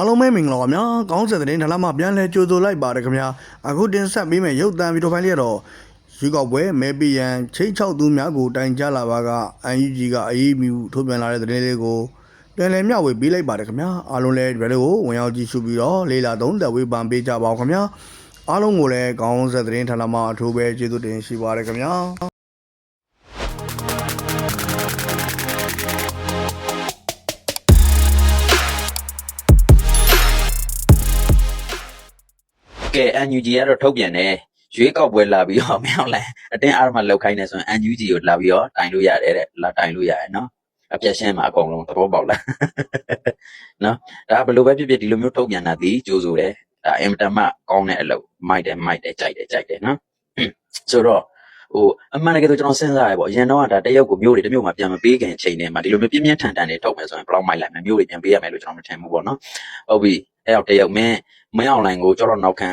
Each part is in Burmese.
အားလုံးပဲမင်္ဂလာပါဗျာကောင်းဆက်တဲ့နေ့နလမပြန်လဲကြိုဆိုလိုက်ပါတယ်ခင်ဗျာအခုတင်ဆက်ပေးမယ်ရုပ်သံဗီဒီယိုဖိုင်လေးကတော့ရွေးကောက်ပွဲမဲပီယန်ချိန်ချောက်သူများကိုတိုင်ကြလာပါက UNG ကအရေးမြူထုတ်ပြန်လာတဲ့သတင်းလေးကိုပြန်လည်မျှဝေပေးလိုက်ပါတယ်ခင်ဗျာအားလုံးလည်းဒီလိုကိုဝင်ရောက်ကြည့်ရှုပြီးတော့လေးလာသုံးသက်ဝေးပန်ပေးကြပါအောင်ခင်ဗျာအားလုံးကိုလည်းကောင်းဆက်တဲ့နေ့နလမအထူးပဲကျေးဇူးတင်ရှိပါတယ်ခင်ဗျာ ကဲ NUG ကတော့ထုတ်ပြန်တယ်ရွေးကောက်ပွဲလာပြီးတော့မရောက်လဲအတင်းအားမလောက်ခိုင်းနေဆိုရင် NUG ကိုလာပြီးတော့တိုင်လို့ရတယ်တဲ့လာတိုင်လို့ရတယ်နော်အပြက်ရှင်းမှာအကုန်လုံးသဘောပေါက်လားနော်ဒါဘယ်လိုပဲဖြစ်ဖြစ်ဒီလိုမျိုးထုတ်ပြန်တာဒီကြိုးဆိုတယ်ဒါအင်မတန်မှကောင်းတဲ့အလုပ်မိုက်တယ်မိုက်တယ်ကြိုက်တယ်ကြိုက်တယ်နော်ဆိုတော့ ဟိုအမှန်တကယ်တော့ကျွန်တော်စဉ်းစားရပေါ့အရင်တော့ကဒါတရုတ်ကိုမျိုးတွေတစ်မျိုးမှပြန်မပေးခင်အချိန်တည်းမှာဒီလိုမျိုးပြင်းပြင်းထန်ထန်တွေထုတ်မယ်ဆိုရင်ဘယ်လောက်မိုက်လိုက်မလဲမျိုးတွေပြန်ပေးရမယ်လို့ကျွန်တော်မထင်ဘူးပေါ့နော်ဟုတ်ပြီအဲ့တော့တရုတ်မင်းမင်းအွန်လိုင်းကိုကျွန်တော်နောက်ခံ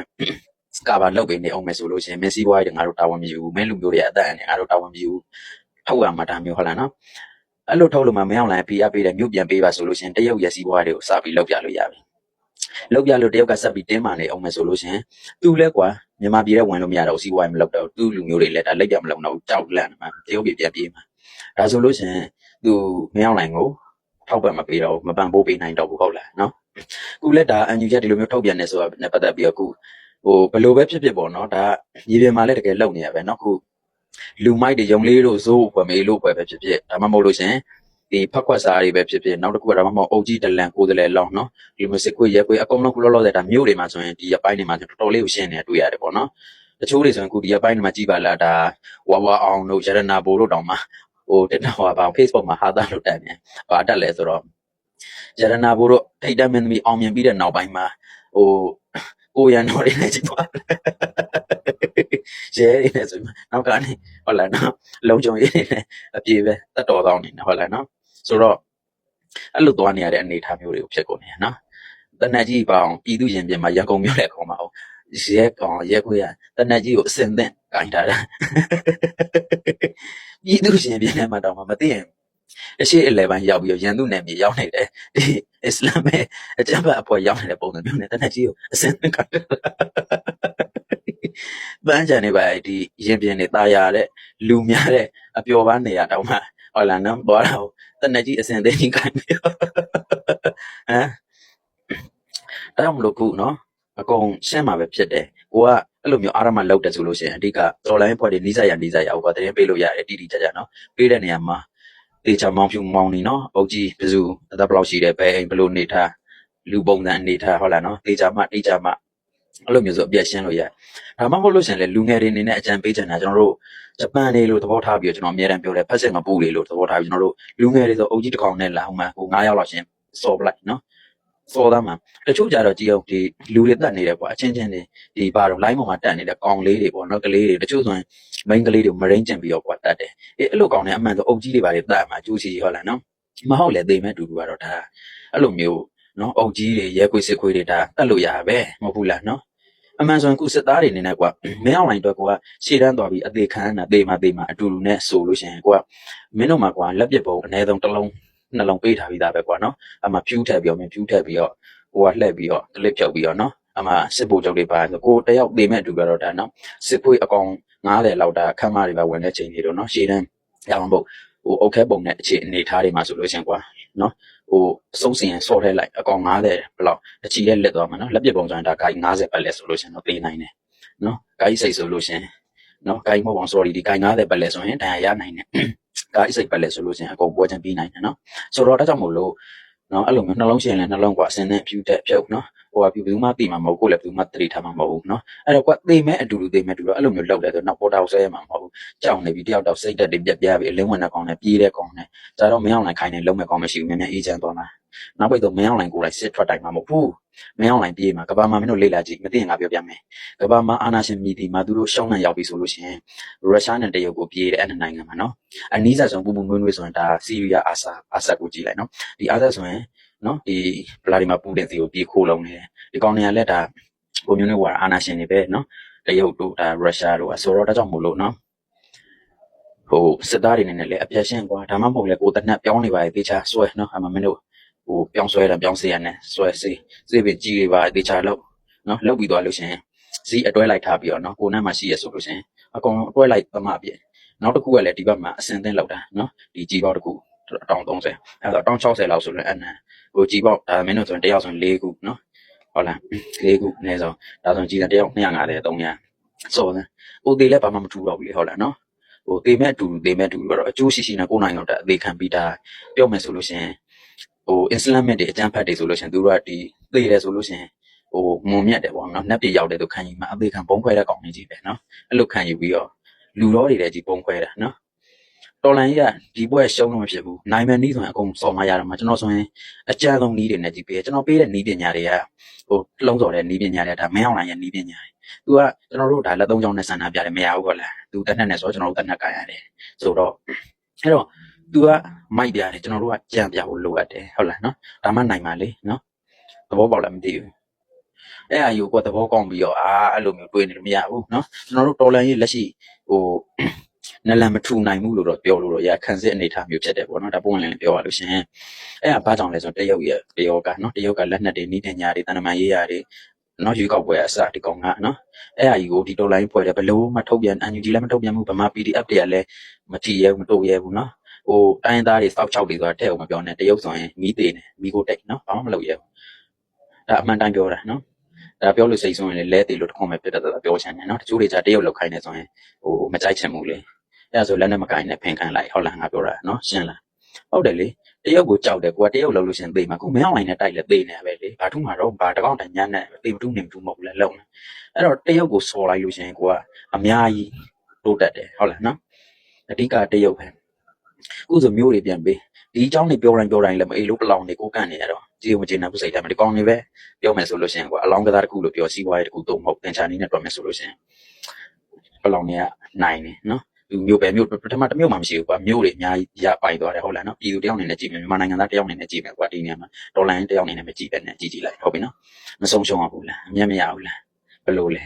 ကဘာလောက်ပေးနေအောင်မယ်ဆိုလို့ရှိရင်မက်ဆီဘွားတွေငါတို့တာဝန်မယူဘူးမင်းလူမျိုးတွေအသက်အန္တရာယ်ငါတို့တာဝန်မယူဘူးထုတ်ရမှာဒါမျိုးဟုတ်လားနော်အဲ့လိုထုတ်လို့မှမင်းအောင်လိုင်းဖိအားပေးတယ်မြို့ပြန်ပေးပါဆိုလို့ရှိရင်တရုတ်ရက်စီဘွားတွေကိုစပြီးလောက်ပြလို့ရပြီလောက်ပြလို့တရုတ်ကဆက်ပြီးတင်းမာနေအောင်မယ်ဆိုလို့ရှိရင်သူလဲကွာ မြန်မာပြည်ထဲဝင်လို့မရတော့စီးပွားရေးမလုပ်တော့သူ့လူမျိုးတွေလည်းဒါလက်ပြမလုပ်တော့ကြောက်လန့်မှာတရုတ်ပြည်ပြန်ပြေးမှာဒါဆိုလို့ရှင်သူမင်းအောင်လိုင်ကိုထောက်ပံ့မပေးတော့မပံ့ပိုးပေးနိုင်တော့ဘူးဟုတ်လားနော်ခုလက်ဒါအန်ယူချက်ဒီလိုမျိုးထောက်ပြန်နေဆိုတာနဲ့ပတ်သက်ပြီးတော့ခုဟိုဘယ်လိုပဲဖြစ်ဖြစ်ပေါ့နော်ဒါရေပြင်မှာလည်းတကယ်လုံနေရပဲနော်ခုလူမိုက်တွေယုံလေးတို့ဇိုးပွဲမေးလို့ပွဲပဲဖြစ်ဖြစ်ဒါမှမဟုတ်လို့ရှင် ဒီဖက်ခွက်စားတွေပဲဖြစ်ဖြစ်နောက်တစ်ခုကဒါမှမဟုတ်အုပ်ကြီးတလန်ကိုယ်တလဲလောင်းနော်ဒီလိုမျိုးစစ်ခွေရဲခွေအကုန်လုံးခုလောလောဆယ်ဒါမြို့တွေမှာဆိုရင်ဒီအပိုင်းတွေမှာတော်တော်လေးကိုရှင်းနေတွေ့ရတယ်ပေါ့နော်တချို့တွေဆိုရင်ခုဒီအပိုင်းတွေမှာကြည်ပါလားဒါဝါဝါအောင်တို့ရတနာဘိုးတို့တောင်မှဟိုတင်တော့ပါ Facebook မှာဟာသားလို့တက်ပြန်ဟာတက်လဲဆိုတော့ရတနာဘိုးတို့ထိတ်တက်မင်းသမီးအောင်မြင်ပြီးတဲ့နောက်ပိုင်းမှာဟိုကိုရန်တော်တွေနဲ့ကြည့်သွားရဲနေဆိုမှနောက်ကနေဟုတ်လားနော်လုံချုံရေးနေအပြေပဲတတ်တော်တော့နေနော်ဟုတ်လားနော် ဆိုတော့အဲ့လိုသွားနေရတဲ့အနေအထားမျိုးတွေကိုဖြစ်ကုန်နေရနော်တနက်ကြီးပေါအောင်ပြည်သူရင်ပြင်မှာရန်ကုန်မြို့လည်းခေါ်မှာဟုတ်ရဲကောင်ရဲခွေးရတနက်ကြီးကိုအစင်သင့်ကင်ထားတာပြည်သူရှင်ပြင်ထဲမှာတောင်မှမသိရင်အရှိအလဲပိုင်းရောက်ပြီးတော့ရန်သူနယ်မြေရောက်နေတယ်ဒီအစ္စလာမ်ရဲ့အကြမ်းဖက်အဖွဲ့ရောက်နေတဲ့ပုံစံမျိုးနဲ့တနက်ကြီးကိုအစင်သင့်ကင်ထားတာပန်းချန်နေပါဒီရင်ပြင်နေတာယာတဲ့လူများတဲ့အပျော်ပန်းနေရတောင်မှ ဟုတ်လားနော်ဘောတော့တနက်ကြီးအစင်သင့်ကြီးကင်ပြီးတော့ဟမ်အဲ့တော့မလို့ခုနော်အကုန်ရှင်းမှာပဲဖြစ်တယ်ကိုကအဲ့လိုမျိုးအာရမလောက်တယ်ဆိုလို့ရှိရင်အဓိက online ဖွဲ့တွေနီးစပ်ရနီးစပ်ရဟိုကတရင်ပေးလို့ရတယ်တီတီကြကြနော်ပေးတဲ့နေရာမှာတေချာမောင်းဖြူမောင်းနေနော်အုတ်ကြီးဘယ်သူအသက်ဘယ်လောက်ရှိတယ်ဘယ်အိမ်ဘယ်လိုနေထားလူပုံစံအနေထားဟုတ်လားနော်တေချာမှတေချာမှ အဲ့လိုမျိုးဆိုအပြည့်ရှင်းလို့ရတယ်ဒါမှမဟုတ်လို့ရှိရင်လေလူငယ်တွေအနေနဲ့အကြံပေးချင်တာကျွန်တော်တို့ဂျပန်နေလို့သဘောထားပြီးတော့ကျွန်တော်အများတမ်းပြောတယ်ဖက်စစ်မပူလေလို့သဘောထားပြီးကျွန်တော်တို့လူငယ်တွေဆိုအုတ်ကြီးတစ်ကောင်နဲ့လာအောင်မှဟို9ယောက်လောက်ရှင်စော်ပလိုက်နော်စော်သားမှာတချို့ကြတော့ကြည်အောင်ဒီလူတွေတက်နေတယ်ကွာအချင်းချင်းတွေဒီဘာတော့ line ပေါ်မှာတက်နေတဲ့ကောင်လေးတွေပေါ့နော်ကလေးတွေတချို့ဆိုရင် main ကလေးတွေမရင်းကျင်ပြီးတော့ကွာတက်တယ်အေးအဲ့လိုကောင်တွေအမှန်ဆိုအုပ်ကြီးတွေပါတွေတက်မှာကျူးစီဟုတ်လားနော်မဟုတ်လေသိမဲ့တူတူကတော့ဒါအဲ့လိုမျိုးနော်အုပ်ကြီးတွေရဲခွေစစ်ခွေတွေဒါတက်လို့ရပဲမဟုတ်ဘူးလားနော် အမှန်ဆိုရင်ခုစစ်သားတွေနေနဲ့ကွာမင်းအောင်လိုင်းတော့ကွာရှေ့တန်းသွားပြီးအသေးခံတာသေမသေမအတူတူနဲ့ဆိုလို့ရှိရင်ကွာမင်းတို့မှာကွာလက်ပစ်ပုံအနည်းဆုံးတစ်လုံးနှလုံးပေးထားပြီးသားပဲကွာနော်အမှဖြူးထက်ပြီးတော့မင်းဖြူးထက်ပြီးတော့ဟိုကလှည့်ပြီးတော့ကလစ်ဖြုတ်ပြီးတော့နော်အမှစစ်ဖို့ကြောက်တွေပါဆိုကိုတယောက်သေမဲ့အတူကတော့ဒါနော်စစ်ခွေးအကောင်90လောက်တာခမ်းမတွေပါဝင်တဲ့ချိန်တွေတော့နော်ရှေ့တန်းရအောင်ဖို့ဟိုအုတ်ခဲပုံနဲ့အခြေအနေထားတွေမှာဆိုလို့ရှင်ကွာနော် ဟိုအဆုံးစင်ရင်ဆော့ထဲလိုက်အကောင်90ဘယ်လောက်အချီတဲ့လက်သွားမှာနော်လက်ပြပုံစံဒါဂိုင်း90ပတ်လဲဆိုလို့ရှင်တော့သေးနိုင်တယ်နော်ဂိုင်းစိတ်ဆိုလို့ရှင်နော်ဂိုင်းမဟုတ်ပါဘူး sorry ဒီဂိုင်း90ပတ်လဲဆိုရင်ဒဏ်ရာရနိုင်တယ်ဂိုင်းစိတ်ပတ်လဲဆိုလို့ရှင်အကုန်ပွဲချင်ပြီးနိုင်တယ်နော်ဆိုတော့ဒါကြောင့်မို့လို့ နော်အဲ့လိုမျိုးနှလုံးရှင်လည်းနှလုံးကွာအစင်းနဲ့ဖြူတက်ဖြုတ်နော်ဟိုကဘယ်သူမှသိမှာမဟုတ်ကိုယ်လည်းဘယ်သူမှတတိထားမှာမဟုတ်ဘူးနော်အဲ့တော့ကွာသိမဲ့အတူတူသိမဲ့အတူတူအဲ့လိုမျိုးလောက်တယ်ဆိုတော့နောက်ပေါ်တောက်ဆဲမှာမဟုတ်ဘူးကြောက်နေပြီတယောက်တော့စိတ်တက်တွေပြက်ပြားပြီးအလင်းဝင်တဲ့ကောင်နဲ့ပြေးတဲ့ကောင်နဲ့ဒါတော့မင်းအောင်လိုင်းခိုင်းနေလုံးမဲ့ကောင်မရှိဘူးမြန်မြန်အေးချမ်းသွားမှာ နောက်ပိတ်တော့မင်းအောင်လိုင်းကိုယ်လိုက်စစ်ထွက်တိုင်မှာမဟုတ်ဘူးမင်းအောင်လိုင်းပြေးမှာကဘာမှမင်းတို့လေ့လာကြည့်မသိရင်ငါပြောပြမယ်ကဘာမှအာနာရှင်မြည်ဒီမှာသူတို့ရှောင်းနှံရောက်ပြီဆိုလို့ရှိရင်ရုရှားနဲ့တရုတ်ကိုပြေးတဲ့အဲ့နိုင်ငံမှာနော်အနည်းဆက်ဆုံးပူပူနွေးနွေးဆိုရင်ဒါစီးရီးယားအာဆာအာဆတ်ကိုကြည့်လိုက်နော်ဒီအာဆတ်ဆိုရင်နော်ဒီဗလာဒီမာပူတင်စီကိုပြေးခိုးလုံးနေတယ်ဒီကောင်တွေကလည်းဒါကွန်မြူနတီဝါအာနာရှင်တွေပဲနော်တရုတ်တို့ဒါရုရှားတို့ဆိုတော့ဒါကြောင့်မို့လို့နော်ဟိုစစ်သားတွေနေနဲ့လည်းအပြတ်ရှင်းကွာဒါမှမဟုတ်လေကိုတနက်ပြောင်းနေပါလေတေချာဆွဲနော်အမမင်းတို့ ဟိုပြောင်းဆွဲတာပြောင်းစေရနဲ့ဆွဲစေစေပင်ကြီးတွေပါတေချာလောက်နော်လောက်ပြီးသွားလို့ရှရင်ဇီအတွဲလိုက်ထားပြီးတော့နော်ကိုနမ်းမှာရှိရဆိုလို့ရှရင်အကုန်လုံးအတွဲလိုက်သမားပြည့်နောက်တစ်ခုကလည်းဒီဘက်မှာအစင်သင်းလောက်တာနော်ဒီကြီးပေါက်တစ်ခုအတောင်30အဲတော့အတောင်60လောက်ဆိုလို့အဲ့နံဟိုကြီးပေါက်ဒါမင်းတို့ဆိုရင်တယောက်ဆိုရင်4ခုနော်ဟုတ်လား4ခုအနည်းဆုံးဒါဆိုရင်ကြီးတယ်တယောက်250 300ဆိုတော့ဟိုသေးလည်းဘာမှမထူတော့ဘူးလေဟုတ်လားနော်ဟိုသေမဲ့အတူသေမဲ့အတူတော့အကျိုးရှိရှိနဲ့ကိုယ်နိုင်တော့တဲ့အသေးခံပြီးတာပြောမယ်ဆိုလို့ရှရင် ဟို Islamic တွေအကြမ်းဖက်တွေဆိုလို့ရှရင်သူတို့ကဒီသိတယ်ဆိုလို့ရှရင်ဟိုမုံမြတ်တယ်ပေါ့နော်နှက်ပြေရောက်တဲ့သူခံယူမှာအသေးခံပုံခွဲတဲ့ကောင်ကြီးပဲနော်အဲ့လိုခံယူပြီးတော့လူတော်တွေလည်းကြီးပုံခွဲတာနော်တော်လန်ကြီးကဒီဘွဲရှုံးလို့မဖြစ်ဘူးနိုင်မယ်နီးဆိုရင်အကုန်စော်မရတော့မှာကျွန်တော်ဆိုရင်အကြမ်းဆုံးနီးတွေနဲ့ကြီးပေးကျွန်တော်ပေးတဲ့နီးပညာတွေကဟိုလုံးစော်တဲ့နီးပညာတွေကဒါမင်းအောင်လိုင်းရဲ့နီးပညာတွေသူကကျွန်တော်တို့ဒါလက်သုံးချောင်းနဲ့ဆန္ဒပြတယ်မရဘူးကောလားသူတက်နဲ့နဲ့ဆိုတော့ကျွန်တော်တို့တက်နဲ့ကန်ရတယ်ဆိုတော့အဲ့တော့ သူကမိုက်ပြတယ်ကျွန်တော်တို့ကကြံပြဖို့လိုအပ်တယ်ဟုတ်လားနော်ဒါမှနိုင်ပါလေနော်သဘောပေါက်လားမသိဘူးအဲ့အယူကသဘောကောင်းပြီးတော့အာအဲ့လိုမျိုးတွေးနေလို့မရဘူးနော်ကျွန်တော်တို့တော်လန်ရေးလက်ရှိဟိုနလန်မထူနိုင်ဘူးလို့တော့ပြောလို့တော့ရခံစစ်အနေထားမျိုးဖြစ်တယ်ပေါ့နော်ဒါပုံဝင်လည်းပြောရလို့ရှင်အဲ့ဒါဘာကြောင့်လဲဆိုတော့တရုတ်ရဲ့တရုတ်ကနော်တရုတ်ကလက်နက်တွေနီးပညာတွေတန်တမာရေးရာတွေနော်ရွေးကောက်ပွဲအစဒီကောင်ကနော်အဲ့အယူကိုဒီတော်လိုင်းပွဲတယ်ဘလို့မထုတ်ပြန် NUG လည်းမထုတ်ပြန်ဘူးဗမာ PDF တွေကလည်းမကြည့်ရဲဘူးမတို့ရဲဘူးနော် ဟိုတိုင်းသားတွေစောက်ချောက်တွေဆိုတာတဲ့အောင်မပြောနဲ့တရုပ်ဆိုရင်မီးသေးတယ်မီးကိုတိတ်နော်ဘာမှမလုပ်ရဘူးဒါအမှန်တမ်းပြောတာနော်ဒါပြောလို့စိတ်ဆိုရင်လည်းလဲသေးလို့တခုံးပဲပြတ်တတ်တာပြောချင်တယ်နော်တချို့တွေじゃတရုပ်လောက်ခိုင်းနေဆိုရင်ဟိုမကြိုက်ချင်ဘူးလေအဲ့ဒါဆိုလက်နဲ့မကိုင်းနဲ့ဖင်ခံလိုက်ဟုတ်လားငါပြောတာနော်ရှင်းလားဟုတ်တယ်လေတရုပ်ကိုကြောက်တယ်ကိုကတရုပ်လောက်လို့ရှရင်သိမှာကိုမင်းအောင်လိုင်းနဲ့တိုက်လဲသိနေပဲလေဘာထူးမှာတော့ဘာတကောက်တန်ညမ်းနဲ့သိမတူးနေမတူးမဟုတ်ဘူးလေလုံနေအဲ့တော့တရုပ်ကိုစော်လိုက်လို့ရှရင်ကိုကအများကြီးတိုးတက်တယ်ဟုတ်လားနော်အဓိကတရုပ်ပဲ အခုဆိုမျိုးတွေပြန်ပေးဒီအကြောင်းတွေပြောတိုင်းပြောတိုင်းလည်းမအေးလို့ပလောင်တွေကိုကန့်နေရတော့ကြည့်မကြည့်နိုင်ဘူးစိတ်ထဲမှာဒီကောင်းနေပဲပြောမယ်ဆိုလို့ရှိရင်ကွာအလောင်းကစားတစ်ခုလို့ပြောစီးပွားရေးတစ်ခုတော့မဟုတ်တင်ချာနေနဲ့တွက်မယ်ဆိုလို့ရှိရင်ပလောင်တွေကနိုင်နေနော်သူမျိုးပဲမျိုးပထမတစ်မျိုးမှမရှိဘူးကွာမျိုးတွေအများကြီးရပိုင်သွားတယ်ဟုတ်လားနော်ပြည်သူတယောက်အနေနဲ့ကြည့်မယ်မြန်မာနိုင်ငံသားတယောက်အနေနဲ့ကြည့်မယ်ကွာဒီနေရာမှာဒေါ်လာရင်းတယောက်အနေနဲ့မကြည့်ပဲနဲ့ကြည့်ကြည့်လိုက်ဟုတ်ပြီနော်မဆုံးရှုံးအောင်ဘူးလားအမျက်မရဘူးလားဘယ်လိုလဲ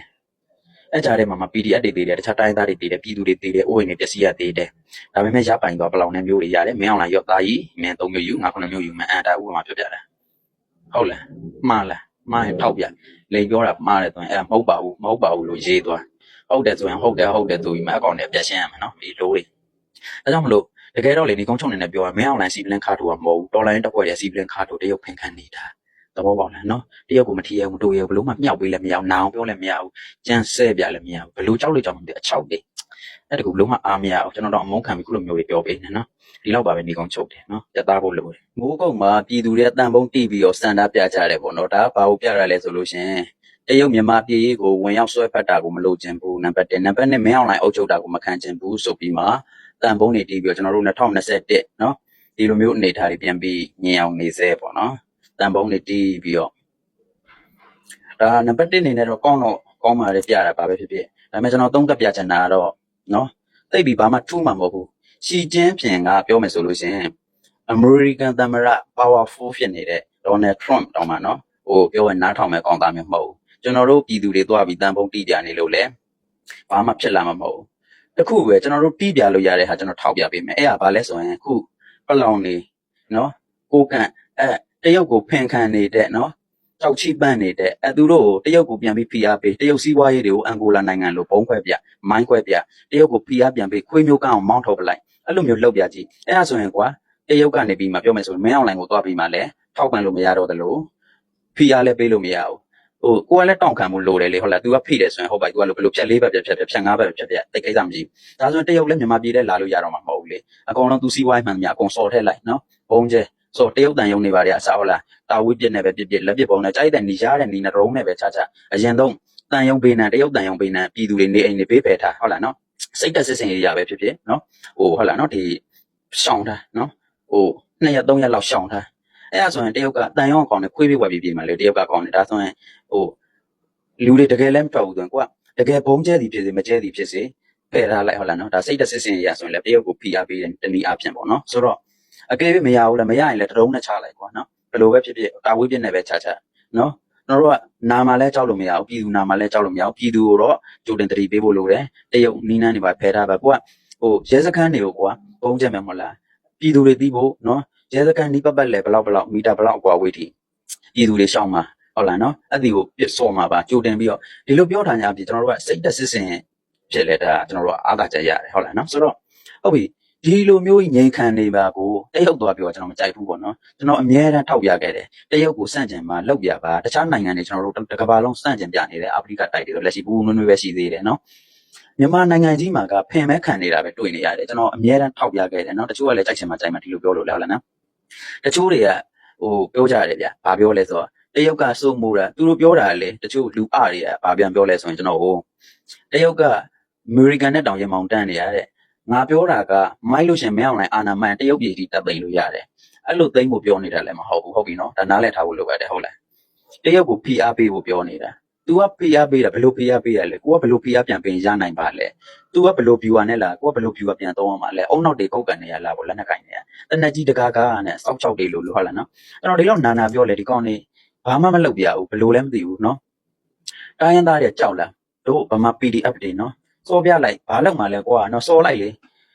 အဲ့ကြားထဲမှာမ PDF တွေတည်တယ်တခြားတိုင်းသားတွေတည်တယ်ပြည်သူတွေတည်တယ်အိုးအိမ်တွေပျက်စီးရတည်တယ်ဒါပေမဲ့ရပိုင်သွားပလောင်တဲ့မျိုးတွေရတယ်မင်းအောင်လာရော့သားကြီးမင်းသုံးမျိုးယူငါခုနှစ်မျိုးယူမအန်တာဥပမာပြောပြတာဟုတ်လားမှားလားမှားရင်ထောက်ပြလိန်ပြောတာမှားတယ်ဆိုရင်အဲ့ဒါမဟုတ်ပါဘူးမဟုတ်ပါဘူးလို့ရေးသွားဟုတ်တယ်ဆိုရင်ဟုတ်တယ်ဟုတ်တယ်ဆိုပြီးမှအကောင်နဲ့ပြတ်ရှင်းရမယ်နော်ဒီလိုတွေဒါကြောင့်မလို့တကယ်တော့လေဒီကုန်းချုံနေနဲ့ပြောရမင်းအောင်လိုင်းစီပလန်ခါတူကမဟုတ်ဘူးတော်လိုင်းတစ်ခွက်ရဲ့စီပလန်ခါတူတရုတ်ဖင်ခံနေတာ သဘောပေါက်လားနော်တရုတ်ကိုမထီရဘူးမတူရဘူးဘလို့မှမြောက်ပေးလည်းမရအောင်နာအောင်ပြောလည်းမရဘူးကြမ်းဆဲပြလည်းမရဘူးဘလို့ကြောက်လို့ကြောက်မှမသိအချောက်တွေအဲ့တကူလုံးဝအားမရအောင်ကျွန်တော်တော့အမုန်းခံပြီးခုလိုမျိုးတွေပြောပေးနေနော်ဒီလောက်ပါပဲနေကောင်းချုပ်တယ်နော်တက်သားဖို့လိုတယ်မိုးကုတ်မှာပြည်သူတွေအတန်ပုံတီးပြီးတော့စန္ဒပြကြတယ်ပေါ့နော်ဒါကဘာကိုပြရလဲဆိုလို့ရှင်တရုတ်မြန်မာပြည်ရေးကိုဝင်ရောက်ဆွဲဖက်တာကိုမလုပ်ချင်ဘူးနံပါတ်1နံပါတ်2မင်းအောင်လိုင်းအုပ်ချုပ်တာကိုမခံချင်ဘူးဆိုပြီးမှတန်ပုံတွေတီးပြီးတော့ကျွန်တော်တို့2021နော်ဒီလိုမျိုးအနေအထားတွေပြန်ပြီးညင်အောင်နေစေပေါ့နော် တန်ပုံတွေတီးပြီးတော့ဒါနံပါတ်1အနေနဲ့တော့ကောင်းတော့ကောင်းပါလေပြတာပါပဲဖြစ်ဖြစ်ဒါပေမဲ့ကျွန်တော်သုံးသပ်ပြချင်တာကတော့နော်တိတ်ပြီးဘာမှထူးမှာမဟုတ်ဘူးရှီကျင်းဖြင်ကပြောမယ်ဆိုလို့ရှိရင် American သမ္မတ powerful ဖြစ်နေတဲ့ Donald Trump တောင်မှနော်ဟိုပြောရင်နားထောင်မဲ့ကောင်းသားမျိုးမဟုတ်ဘူးကျွန်တော်တို့ပြည်သူတွေသွားပြီးတန်ပုံတီးပြနေလို့လေဘာမှဖြစ်လာမှာမဟုတ်ဘူးတခုပဲကျွန်တော်တို့တီးပြလို့ရတဲ့ဟာကျွန်တော်ထောက်ပြပေးမယ်အဲ့ဒါဘာလဲဆိုရင်ခုပလောင်နေနော်ကိုကန်အဲ တရုတ်ကိုဖင်ခံနေတဲ့နော်ကြောက်ချိပန့်နေတဲ့အဲသူတို့ကိုတရုတ်ကိုပြန်ပြီးဖိအားပေးတရုတ်စီးပွားရေးတွေကိုအန်ဂိုလာနိုင်ငံလိုပုံခွဲပြမိုင်းခွဲပြ တရုတ်ကိုဖိအားပြန်ပေးခွေးမျိုးကအောင်မောင်းထုတ်ပလိုက်အဲ့လိုမျိုးလှုပ်ပြကြည့်အဲ့ဒါဆိုရင်ကွာတရုတ်ကနေပြီးမှပြောမယ်ဆိုရင်မင်းအောင်လိုင်းကိုသွားပြီးမှလည်းထောက်ပံ့လို့မရတော့သလိုဖိအားလည်းပေးလို့မရဘူးဟိုကိုကလည်းတောင့်ခံမှုလိုတယ်လေဟုတ်လား तू ကဖိတယ်ဆိုရင်ဟုတ်ပါ तू ကလို့ဘယ်လိုဖြတ်လေးပဲဖြတ်ဖြတ်ဖြတ်ဖြတ်ငါးပဲဖြတ်ဖြတ်တိတ်ကိစ္စမရှိဘူးဒါဆိုရင်တရုတ်လည်းမြန်မာပြည်ထဲလာလို့ရတော့မှာမဟုတ်ဘူးလေအကောင်လုံး तू စီးပွားရေးမှန်မြအကုန်စော်ထည့်လိုက်နော်ဘုံကျဲ ဆိုတရုတ်တန်ယုံနေပါလေအစားဟုတ်လားတာဝိပြစ်နဲ့ပဲပြစ်ပြစ်လက်ပြစ်ပုံနဲ့ကြိုက်တဲ့နေရတဲ့နေနဲ့ရုံးနဲ့ပဲခြားခြားအရင်တော့တန်ယုံပေးနံတရုတ်တန်ယုံပေးနံပြည်သူတွေနေအိမ်တွေပေးဖယ်ထားဟုတ်လားနော်စိတ်တက်စစ်စင်ရေးရပဲဖြစ်ဖြစ်နော်ဟိုဟုတ်လားနော်ဒီရှောင်းတာနော်ဟိုနှစ်ရက်သုံးရက်လောက်ရှောင်းတာအဲ့ဒါဆိုရင်တရုတ်ကတန်ရောင်းအကောင်နဲ့ခွေးပြဝယ်ပြီးပြင်မှာလေတရုတ်ကကောင်နဲ့ဒါဆိုရင်ဟိုလူတွေတကယ်လည်းမထွက်ဘူးဆိုရင်ကိုကတကယ်ဘုံကျဲသည်ဖြစ်စေမကျဲသည်ဖြစ်စေဖယ်ထားလိုက်ဟုတ်လားနော်ဒါစိတ်တက်စစ်စင်ရေးရဆိုရင်လည်းတရုတ်ကိုဖိအားပေးတယ်တနည်းအားဖြင့်ပေါ့နော်ဆိုတော့ အကယ်၍မရဘူးလားမရရင်လည်းတရုံးနဲ့ချလိုက်ကွာနော်ဘယ်လိုပဲဖြစ်ဖြစ်တာဝေးပြစ်နဲ့ပဲချချနော်ကျွန်တော်တို့ကနာမှာလဲကြောက်လို့မရဘူးပြည်သူနာမှာလဲကြောက်လို့မရဘူးပြည်သူကိုတော့ကြိုတင်တတိပေးဖို့လိုတယ်တရုတ်နီးနန်းတွေပါဖယ်ထားပါကိုကဟိုရဲစခန်းတွေကိုကွာပုံချက်မယ်မဟုတ်လားပြည်သူတွေသိဖို့နော်ရဲစကန်ဒီပတ်ပတ်လဲဘလောက်ဘလောက်မီတာဘလောက်အကွာဝေးထိပြည်သူတွေရှောင်းမှာဟုတ်လားနော်အဲ့ဒီကိုပြစ်စော်မှာပါကြိုတင်ပြီးတော့ဒီလိုပြောထားကြအပြင်ကျွန်တော်တို့ကစိတ်သက်စစ်စင်ဖြစ်လဲတာကျွန်တော်တို့ကအားသာချက်ရတယ်ဟုတ်လားနော်ဆိုတော့ဟုတ်ပြီဒီလိုမျိုးငြိမ်ခံနေပါကို တရုတ်တော့ပြောကျွန်တော်မကြိုက်ဘူးပေါ့နော်ကျွန်တော်အများအားထောက်ပြခဲ့တယ်တရုတ်ကိုစန့်ကျင်မှာလောက်ပြပါတခြားနိုင်ငံတွေကျွန်တော်တို့တစ်ကမ္ဘာလုံးစန့်ကျင်ပြနေတယ်အာဖရိကတိုက်တွေတော့လက်ရှိဘူးဘူးနွေ့နွေ့ပဲရှိသေးတယ်နော်မြန်မာနိုင်ငံကြီးမှာကဖင်မဲ့ခံနေတာပဲတွေ့နေရတယ်ကျွန်တော်အများအားထောက်ပြခဲ့တယ်နော်တချို့ကလည်းကြိုက်ချင်မှကြိုက်မှဒီလိုပြောလို့လောက်လာနော်တချို့တွေကဟိုပြောကြရတယ်ဗျဘာပြောလဲဆိုတော့တရုတ်ကစိုးမိုးတာသူတို့ပြောတာလေတချို့လူအတွေကဘာပြန်ပြောလဲဆိုရင်ကျွန်တော်ဟိုတရုတ်ကအမေရိကန်နဲ့တောင်ရင်မောင်တန်းနေရတဲ့ ငါပြောတာကမိုက်လို့ရှရင်မင်းအောင်နိုင်အာနာမန်တရုတ်ပြည်ကြီးတပ်သိမ်းလို့ရတယ်အဲ့လိုသိမ်းဖို့ပြောနေတာလည်းမဟုတ်ဘူးဟုတ်ပြီနော်ဒါနားလည်ထားဖို့လိုပါတယ်ဟုတ်လားတရုတ်ကို PR ပေးဖို့ပြောနေတာ तू က PR ပေးတာဘယ်လို PR ပေးရလဲကိုကဘယ်လို PR ပြန်ပေးရင်ရနိုင်ပါလဲ तू ကဘယ်လို viewer နဲ့လားကိုကဘယ်လို viewer ပြန်သုံးအောင်ပါလဲအုံနောက်တွေကုတ်ကန်နေရလားဗောလက်နဲ့ကင်နေရတနက်ကြီးတကားကားနဲ့စောက်ချောက်တွေလို့လို့ဟုတ်လားနော်ကျွန်တော်ဒီလောက်နာနာပြောလေဒီကောင်နေဘာမှမလုပ်ပြဘူးဘယ်လိုလဲမသိဘူးနော်တိုင်းရင်းသားတွေကြောက်လားတို့ဗမာ PDF တွေနော် စောပြလိုက်ဘာလုပ်မှလဲကွာနော်စောလိုက်လေ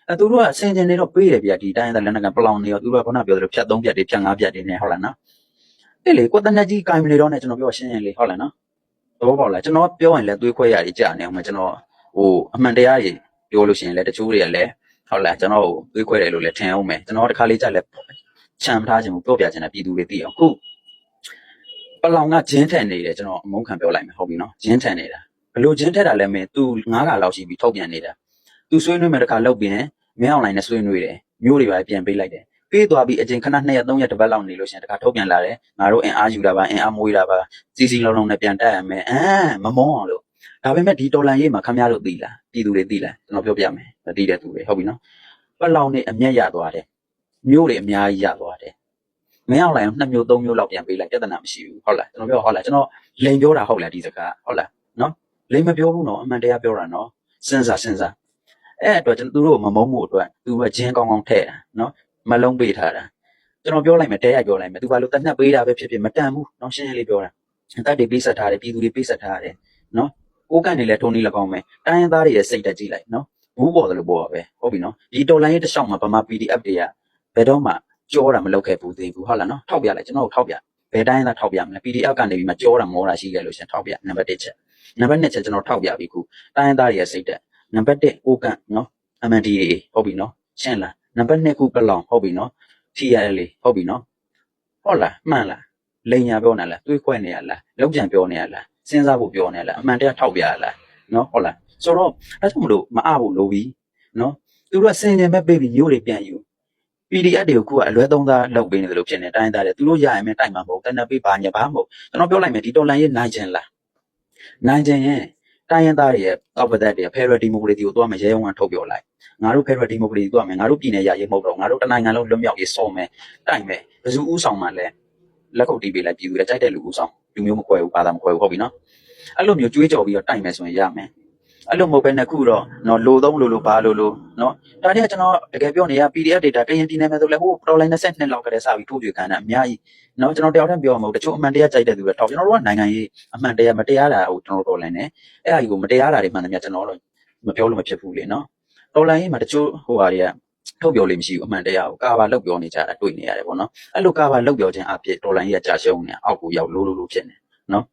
အဲသူတို့ကစင်ကျင်နေတော့ပေးတယ်ဗျာဒီတိုင်းရင်းသားလက်နက်ကပလောင်နေရောသူတို့ကခုနပြောသလိုဖြတ်သုံးဖြတ်တွေဖြတ်ငါးဖြတ်တွေနဲ့ဟုတ်လားနော်အဲ့လေကိုတနက်ကြီးကင်မနေတော့နဲ့ကျွန်တော်ပြောရှင်းရင်လေဟုတ်လားနော်သဘောပေါက်လားကျွန်တော်ပြောရင်လည်းသွေးခွဲရည်ကြာနေအောင်မကျွန်တော်ဟိုအမှန်တရားကြီးပြောလို့ရှိရင်လည်းတချို့တွေကလည်းဟုတ်လားကျွန်တော်ကိုသွေးခွဲတယ်လို့လည်းထင်အောင်မယ်ကျွန်တော်တစ်ခါလေးကြာလည်းချမ်းထားခြင်းကိုပြောပြခြင်းနဲ့ပြည်သူတွေသိအောင်ခုပလောင်ကဂျင်းထန်နေတယ်ကျွန်တော်အမုန်းခံပြောလိုက်မယ်ဟုတ်ပြီနော်ဂျင်းထန်နေတာ ဘလို့ဂျင်းထက်တာလဲမင်း तू ငါးခါလောက်ရှိပြီထုတ်ပြန်နေတာ तू ဆွေးနွေးမယ်တစ်ခါလောက်ပြီးရင်မင်းအောင်လိုင်းနဲ့ဆွေးနွေးတယ်မျိုးတွေပါပြန်ပေးလိုက်တယ်ပေးသွားပြီးအချိန်ခဏ2ရက်3ရက်တစ်ပတ်လောက်နေလို့ရှိရင်တခါထုတ်ပြန်လာတယ်ငါတို့အင်အားယူတာပါအင်အားမွေးတာပါစီစီလုံးလုံးနဲ့ပြန်တက်ရမယ်အမ်မမောအောင်လို့ဒါပေမဲ့ဒီတော်လန်ရေးမှာခမရတို့သိလားပြည်သူတွေသိလားကျွန်တော်ပြောပြမယ်မသိတဲ့သူတွေဟုတ်ပြီနော်ပလောင်နေအမျက်ရသွားတယ်မျိုးတွေအများကြီးရသွားတယ်မင်းအောင်လိုင်းနှစ်မျိုးသုံးမျိုးလောက်ပြန်ပေးလိုက်ပြဿနာမရှိဘူးဟုတ်လားကျွန်တော်ပြောဟုတ်လားကျွန်တော်လိန်ပြောတာဟုတ်လားဒီစကားဟုတ်လားနော် လိမ်မပြောဘူးနော်အမှန်တရားပြောတာနော်စဉ်းစားစဉ်းစားအဲ့အတွက်ကျွန်တော်တို့မမုန်းမှုအတွက်သူကဂျင်းကောင်းကောင်းထည့်တာနော်မလုံးပေးထားတာကျွန်တော်ပြောလိုက်မယ်တဲရိုက်ပြောလိုက်မယ်သူဘာလို့တတ်နှက်ပေးတာပဲဖြစ်ဖြစ်မတန်ဘူးနော်ရှင်းရှင်းလေးပြောတာတက်တွေပေးဆက်ထားတယ်ပြည်သူတွေပေးဆက်ထားတယ်နော်ကိုကန့်တွေလည်းထုံနေလကောင်းမယ်တိုင်းရင်းသားတွေရဲ့စိတ်တက်ကြည့်လိုက်နော်ဘူးပေါ်တယ်လို့ပေါ်ပါပဲဟုတ်ပြီနော်ဒီတော်လိုင်းရဲ့တစ်လျှောက်မှာဗမာ PDF တွေကဘယ်တော့မှကြောတာမလုပ်ခဲ့ဘူးသိဘူးဟုတ်လားနော်ထောက်ပြလိုက်ကျွန်တော်တို့ထောက်ပြဘယ်တိုင်းသားထောက်ပြမလဲ PDF ကနေပြီးမှကြောတာမောတာရှိခဲ့လို့ရှင်ထောက်ပြနံပါတ်1ချက် နံပါတ်2ချက်ကျွန်တော်ထောက်ပြပြီးခုတိုင်းရင်းသားတွေရဲ့စိတ်တက်နံပါတ်1ကိုကန့်နော် MNDA ဟုတ်ပြီနော်ရှင်းလားနံပါတ်2ခုကလောင်ဟုတ်ပြီနော် TRL ဟုတ်ပြီနော်ဟုတ်လားမှန်လားလိန်ညာပြောနေလားတွေးခွဲနေရလားလောက်ပြန်ပြောနေရလားစဉ်းစားဖို့ပြောနေရလားအမှန်တရားထောက်ပြရလားနော်ဟုတ်လားဆိုတော့အဲ့ဒါမလို့မအဖို့လိုပြီနော်သူတို့ကစင်ကြင်ပဲပေးပြီးရိုးတွေပြန်ယူ PDF တွေကိုခုကအလွဲသုံးစားလုပ်ပေးနေတယ်လို့ဖြစ်နေတိုင်းသားတယ်သူတို့ရရင်မတိုက်မှာမဟုတ်တနပ်ပေးပါညာပါမဟုတ်ကျွန်တော်ပြောလိုက်မယ်ဒီတော်လန်ရေးနိုင်ချင်လား နိုင်ခြင်းရင်တိုင်းရင်းသားတွေရဲ့အောက်ပသက်တွေဖယ်ရဒီမိုကရေစီကိုသွားမယ်ရဲုံကထုတ်ပြောလိုက်ငါတို့ဖယ်ရဒီမိုကရေစီသွားမယ်ငါတို့ပြည်နယ်ရရေးမဟုတ်တော့ငါတို့တနိုင်ငံလုံးလွတ်မြောက်ရေးစောမယ်တိုင်မယ်ဘယ်သူဥဆောင်မှလဲလက်ခုပ်တီးပေးလိုက်ပြည်သူတွေကြိုက်တဲ့လူဥဆောင်လူမျိုးမကွဲဘူးဘာသာမကွဲဘူးဟုတ်ပြီနော်အဲ့လိုမျိုးကြွေးကြော်ပြီးတော့တိုင်မယ်ဆိုရင်ရမယ် အဲ့လိုမဟုတ်ဘဲနဲ့ခုတော့နော်လိုသုံးလိုလိုဘာလိုလိုနော်ဒါတည်းကကျွန်တော်တကယ်ပြောနေရ PDF data ကရင်ပြည်နယ်မှာဆိုလဲဟို online 22လောက်ကတည်းကစပြီးထိုးပြခံတာအများကြီးနော်ကျွန်တော်တယောက်တည်းပြောမှာမဟုတ်တချို့အမှန်တရားကြိုက်တဲ့သူတွေတော့ကျွန်တော်တို့ကနိုင်ငံရေးအမှန်တရားမတရားတာဟိုကျွန်တော်တို့တော်လန်နေအဲ့အရာကြီးကိုမတရားတာတွေမှန်တယ်များကျွန်တော်တို့မပြောလို့မဖြစ်ဘူးလေနော်တော်လန်ရေးမှာတချို့ဟိုဟာတွေကထုတ်ပြောလို့မရှိဘူးအမှန်တရားကိုကာဘာလောက်ပြောနေကြတာတွေ့နေရတယ်ပေါ့နော်အဲ့လိုကာဘာလောက်ပြောခြင်းအဖြစ်ဒေါ်လာကြီးကကြာရှုံးနေအောက်ကိုရောက်လို့လို့လို့ဖြစ်နေနော်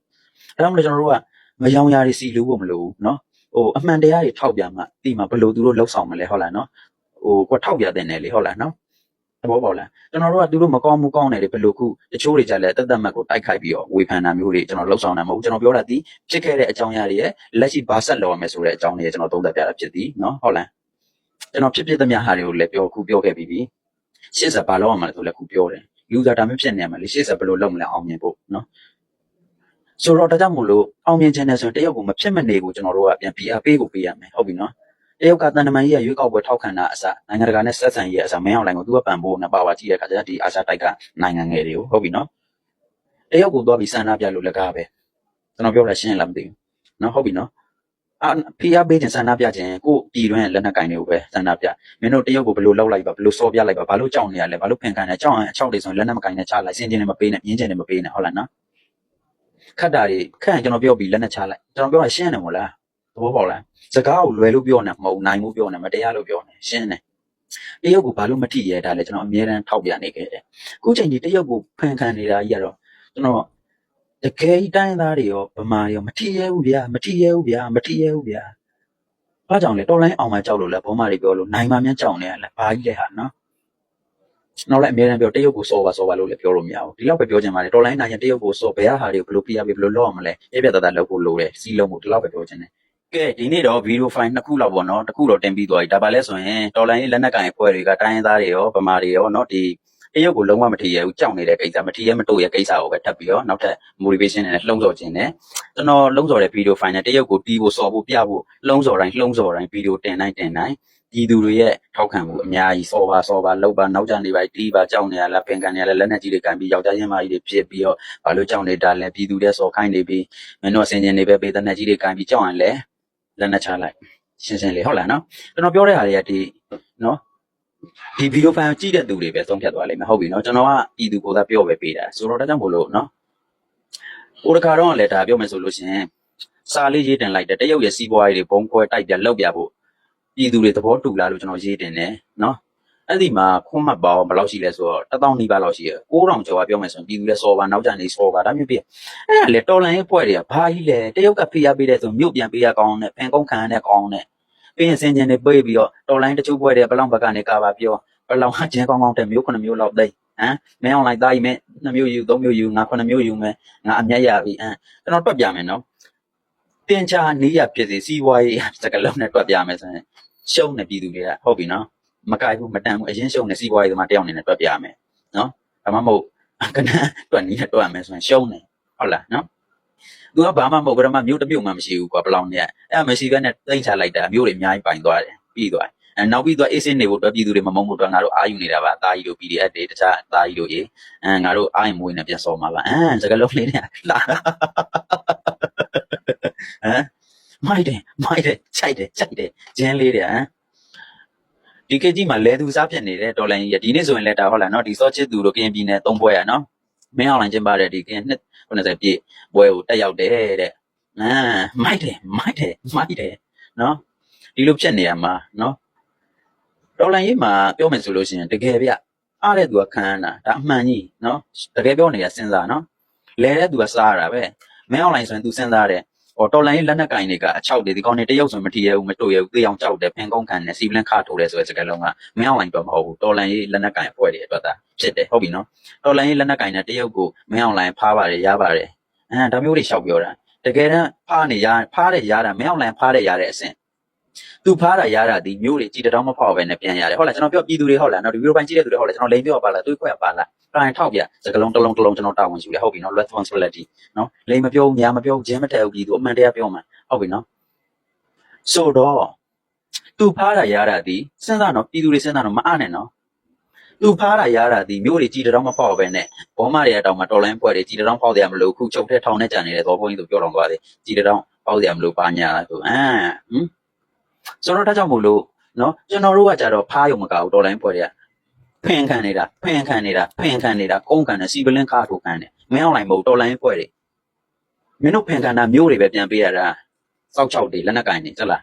အဲ့ဒါမှမဟုတ်ကျွန်တော်တို့ကမယောင်ရာတွေစီလို့ဖို့မလိုဘူးနော် ဟိုအမှန်တရားတွေထောက်ပြမှဒီမှာဘယ်လိုသူတို့လောက်ဆောင်မလဲဟုတ်လားနော်ဟိုကိုထောက်ပြတဲ့နယ်လေဟုတ်လားနော်သဘောပေါက်လားကျွန်တော်တို့ကသူတို့မကောင်းမှုကောင်းတယ်လေဘယ်လိုခုတချို့တွေကြလဲတက်တက်မတ်ကိုတိုက်ခိုက်ပြီးတော့ဝေဖန်တာမျိုးတွေကျွန်တော်လောက်ဆောင်တာမဟုတ်ဘူးကျွန်တော်ပြောတာဒီဖြစ်ခဲ့တဲ့အကြောင်းအရာတွေရဲ့လက်ရှိဘာဆက်လောက်ရမယ်ဆိုတဲ့အကြောင်းတွေကျွန်တော်သုံးသပ်ပြတာဖြစ်သည်နော်ဟုတ်လားကျွန်တော်ဖြစ်ဖြစ်သမျှဟာတွေကိုလည်းပြောခုပြောခဲ့ပြီးပြီရှေ့ဆက်ဘာလုပ်ရမှာလဲဆိုလည်းခုပြောတယ် user ဒါမျိုးဖြစ်နေရမှာလေရှေ့ဆက်ဘယ်လိုလုပ်မလဲအောင်မြင်ဖို့နော် ဆိုတော့ဒါကြောင့်မို့လို့အောင်မြင်ခြင်းနဲ့ဆိုရင်တရုတ်ကိုမဖြစ်မနေကိုကျွန်တော်တို့ကပြန် PR ပေးကိုပေးရမယ်ဟုတ်ပြီနော်တရုတ်ကတန်တမန်ကြီးကရွေးကောက်ပွဲထောက်ခံတာအစနိုင်ငံတကာနဲ့ဆက်ဆံရေးအစမင်းအောင်လိုင်းကိုသူကပံ့ပိုးနေပါပါကြည့်တဲ့အခါကျတော့ဒီအာရှတိုက်ကနိုင်ငံငယ်တွေကိုဟုတ်ပြီနော်တရုတ်ကိုသွားပြီးစန္ဒပြလို့လည်းကားပဲကျွန်တော်ပြောတာရှင်းလားမသိဘူးနော်ဟုတ်ပြီနော်အာဖိအားပေးခြင်းဆန္ဒပြခြင်းကိုပြည်တွင်းလက်နက်ကင်တွေကိုပဲဆန္ဒပြမင်းတို့တရုတ်ကိုဘယ်လိုလောက်လိုက်ပါဘယ်လိုစောပြလိုက်ပါဘာလို့ကြောက်နေရလဲဘာလို့ဖင်ခံနေကြောက်ရင်အချောက်တွေဆိုရင်လက်နက်မကင်နဲ့ချလိုက်စင်ကျင်နေမပေးနဲ့မြင်းကျင်နေမပေးနဲ့ဟုတ်လားနော် ခတ်တာတွေခန့်ကျွန်တော်ပြောပြီးလက်နက်ချလိုက်ကျွန်တော်ပြောတာရှင်းတယ်မို့လားသဘောပေါက်လားစကားကိုလွယ်လို့ပြောနေမဟုတ်နိုင်မှုပြောနေမတရားလို့ပြောနေရှင်းတယ်တရုတ်ကိုဘာလို့မထိရဲဒါလဲကျွန်တော်အမြဲတမ်းထောက်ပြနေခဲ့တယ်အခုချိန်ဒီတရုတ်ကိုဖန်ခံနေတာကြီးကတော့ကျွန်တော်တကယ်ကြီးတိုင်းသားတွေရောဗမာတွေရောမထိရဲဘူးဗျာမထိရဲဘူးဗျာမထိရဲဘူးဗျာဘာကြောင့်လဲတော်လိုင်းအောင်မှကြောက်လို့လဲဗမာတွေပြောလို့နိုင်မှမြန်ကြောက်နေရလဲဘာကြီးလဲဟာနော် ကျွန်တော်လည်းအများအားပြောတရုတ်ကိုစော်ပါစော်ပါလို့လည်းပြောလို့မရဘူးဒီလောက်ပဲပြောချင်ပါတယ်တော်လိုင်းနိုင်ရင်တရုတ်ကိုစော်ဘယ်ဟာတွေကိုဘယ်လိုပြရမလဲဘယ်လိုလုပ်ရမလဲအပြတ်တသားလုပ်ဖို့လိုတယ်စီးလုံးကိုဒီလောက်ပဲပြောချင်တယ်ကဲဒီနေ့တော့ video file နှစ်ခုလောက်ပေါ့နော်တစ်ခုတော့တင်ပြီးသွားပြီဒါပါလဲဆိုရင်တော်လိုင်းလက်နက်ကင်အဖွဲ့တွေကတိုင်းရင်းသားတွေရောဗမာတွေရောနော်ဒီတရုတ်ကိုလုံးဝမထီရဘူးကြောက်နေတဲ့ကိစ္စမထီရမတို့ရကိစ္စကိုပဲထပ်ပြီးတော့နောက်ထပ် motivation နဲ့လှုံ့ဆော်ခြင်းနဲ့ကျွန်တော်လှုံ့ဆော်တဲ့ video file နဲ့တရုတ်ကိုတီးဖို့စော်ဖို့ပြဖို့လှုံ့ဆော်တိုင်းလှုံ့ဆော်တိုင်း video တင်တိုင်းတင်တိုင်း ဒီသူတွေရဲ့ထောက်ခံမှုအများကြီးစော်ပါစော်ပါလောက်ပါနောက်ကျနေပါတီးပါကြောက်နေရလားပင်ကန်နေရလားလက်နက်ကြီးတွေကန်ပြီးယောက်ျားချင်းမကြီးတွေဖြစ်ပြီးတော့ဘာလို့ကြောက်နေတာလဲပြည်သူတွေစော်ခိုင်းနေပြီးမင်းတို့အစင်ချင်းတွေပဲပေးတဲ့လက်နက်ကြီးတွေကန်ပြီးကြောက်ရင်လဲလက်နက်ချလိုက်ရှင်းရှင်းလေးဟုတ်လားနော်ကျွန်တော်ပြောတဲ့ဟာတွေကဒီနော်ဒီဗီဒီယိုဖိုင်ကြည့်တဲ့သူတွေပဲသုံးဖြတ်သွားလိမ့်မယ်ဟုတ်ပြီနော်ကျွန်တော်ကပြည်သူကိုသာပြောပဲပေးတာဆိုတော့ဒါကြောင့်မို့လို့နော်ဟိုတခါတော့လည်းဒါပြောမယ်ဆိုလို့ရှရင်စာလေးရေးတင်လိုက်တယ်တရုတ်ရဲ့စီးပွားရေးတွေဘုံခွဲတိုက်ပြလောက်ပြဖို့ ပြည်သူတွေသဘောတူလားလို့ကျွန်တော်ရေးတင်တယ်နော်အဲ့ဒီမှာခွန်းမှတ်ပေါင်းဘယ်လောက်ရှိလဲဆိုတော့တစ်သောင်းနီးပါးလောက်ရှိရ9000ကျော်ကပြောမယ်ဆိုရင်ပြည်သူလည်းစော်ပါနောက်ကျနေစော်ပါဒါမျိုးပြအဲ့ဒါလေတော်လန်ရဲ့ပွဲတွေကဘာကြီးလဲတရုတ်ကဖိအားပေးတဲ့ဆိုမြို့ပြန်ပေးရကောင်းတဲ့ဖန်ကုန်းခံရတဲ့ကောင်းတဲ့ပြီးရင်စင်ကျင်တွေပြေးပြီးတော့တော်လိုင်းတချို့ဘွဲတွေဘလောင်ဘက်ကနေကာပါပြောဘလောင်ဟာကျင်းကောင်းကောင်းတဲ့မျိုးခုနှစ်မျိုးလောက်သိဟမ်မင်းအွန်လိုင်းသားကြီးမဲ့နှစ်မျိုးယူသုံးမျိုးယူငါခုနှစ်မျိုးယူမယ်ငါအမျက်ရပြီအမ်ကျွန်တော်တွက်ပြမယ်နော် တင်ချာနေရဖြစ်စီစီးပွားရေးစကလုံးနဲ့တွက်ပြမယ်ဆိုရင်ရှုံးနေပြည်သူတွေကဟုတ်ပြီနော်မကြိုက်ဘူးမတန်ဘူးအရင်ရှုံးနေစီးပွားရေးသမားတယောက်အနေနဲ့တွက်ပြမယ်နော်ဒါမှမဟုတ်ကနန်းတွက်နေနဲ့တွက်ရမယ်ဆိုရင်ရှုံးနေဟုတ်လားနော်သူကဘာမှမဟုတ်ဘယ်တော့မှမျိုးတစ်ပြုတ်မှမရှိဘူးကွာဘလောင်เนี่ยအဲ့ဒါမရှိဘဲနဲ့တိတ်ချလိုက်တာမျိုးတွေအများကြီးပိုင်သွားတယ်ပြီးသွားတယ်အဲနောက်ပြီးတော့အေးစင်းနေဖို့အတွက်ပြည်သူတွေမမုန်းဖို့အတွက်ငါတို့အာယူနေတာပါအသားကြီးတို့ PDF တွေတခြားအသားကြီးတို့ရေအဲငါတို့အာရင်မွေးနေပြန်စော်မှာပါအဲစကလုံးလေးနဲ့လာ ဟမ်မိုက်တယ်မိုက်တယ်ခြိုက်တယ်ခြိုက်တယ်ဂျင်းလေးတယ်ဟမ်ဒီကေကြီးမှာလဲသူစားဖြစ်နေတဲ့ဒေါ်လာကြီးရဒီနေ့ဆိုရင်လဲတာဟုတ်လားနော်ဒီစောချစ်သူတို့ကရင်ပြည်နယ်သုံးပွဲရနော်မင်းအောင်လိုင်းကျင်းပတဲ့ဒီကရင်နှစ်90ပြည့်ပွဲကိုတက်ရောက်တယ်တဲ့အာမိုက်တယ်မိုက်တယ်မိုက်တယ်နော်ဒီလိုဖြစ်နေရမှာနော်ဒေါ်လာကြီးမှာပြောမယ်ဆိုလို့ရှိရင်တကယ်ဗျအားတဲ့သူကခံရတာဒါအမှန်ကြီးနော်တကယ်ပြောနေရစဉ်းစားနော်လဲတဲ့သူကစားရတာပဲမင်းအောင်လိုင်းဆိုရင် तू စဉ်းစားတယ် ဟောတော်လိုင်းလက်နက်ကင်တွေကအချောက်တွေဒီကောင်တွေတရုတ်ဆိုမထီရဘူးမတွေ့ရဘူးသေအောင်ကြောက်တယ်ဖင်ကုန်းခံတယ်စီပလန်ခါထိုးတယ်ဆိုတဲ့စကားလုံးကမင်းအောင်လိုင်းတော့မဟုတ်ဘူးတော်လိုင်းလက်နက်ကင်အဖွဲ့တွေအတွက်သာဖြစ်တယ်ဟုတ်ပြီနော်တော်လိုင်းလက်နက်ကင်နဲ့တရုတ်ကိုမင်းအောင်လိုင်းဖားပါတယ်ရပါတယ်အဲဒါမျိုးတွေရှောက်ပြောတာတကယ်တမ်းဖားနေရဖားတဲ့ရတာမင်းအောင်လိုင်းဖားတဲ့ရတဲ့အဆင့် သူဖားတာရတာဒီမျိုးတွေကြည်တောင်မဖောက်ပဲနဲ့ပြန်ရတယ်ဟုတ်လားကျွန်တော်ပြောပြည်သူတွေဟုတ်လားနော်ဒီဗီဒီယိုပိုင်းကြည့်တဲ့သူတွေဟုတ်လားကျွန်တော်လိန်ပြောပါလားတွေးခွဲပါလားတိုင်းထောက်ပြစကလုံးတစ်လုံးတစ်လုံးကျွန်တော်တာဝန်ယူတယ်ဟုတ်ပြီနော် responsibility နော်လိန်မပြောဘူးညာမပြောဘူးဂျင်းမတက်ဘူးပြည်သူအမှန်တရားပြောမှာဟုတ်ပြီနော်ဆိုတော့သူဖားတာရတာဒီစဉ်းစားနော်ပြည်သူတွေစဉ်းစားနော်မအားနဲ့နော်သူဖားတာရတာဒီမျိုးတွေကြည်တောင်မဖောက်ပဲနဲ့ဘောမတွေတောင်မှတော်လိုင်းပွဲတွေကြည်တောင်ဖောက်တယ်မလို့ခုချုပ်တဲ့ထောင်နဲ့ကြံနေတဲ့သောဘုန်းကြီးတို့ပြောတော်သွားတယ်ကြည်တောင်ဖောက်တယ်မလို့ပါညာဆိုအာဟမ် ဆိုတော့ဒါကြောင့်မို့လို့နော်ကျွန်တော်တို့ကကြတော့ဖားရုံမကဘူးတော်လိုင်းပွဲတွေကဖင်ခံနေတာဖင်ခံနေတာဖင်ခံနေတာကုန်းခံနေစီပလင်းခါထိုးခံနေမင်းအောင်လိုက်မဟုတ်တော်လိုင်းပွဲတွေမင်းတို့ဖင်ခံတာမျိုးတွေပဲပြန်ပေးရတာစောက်ချောက်တွေလက်နက်ကင်နေစလား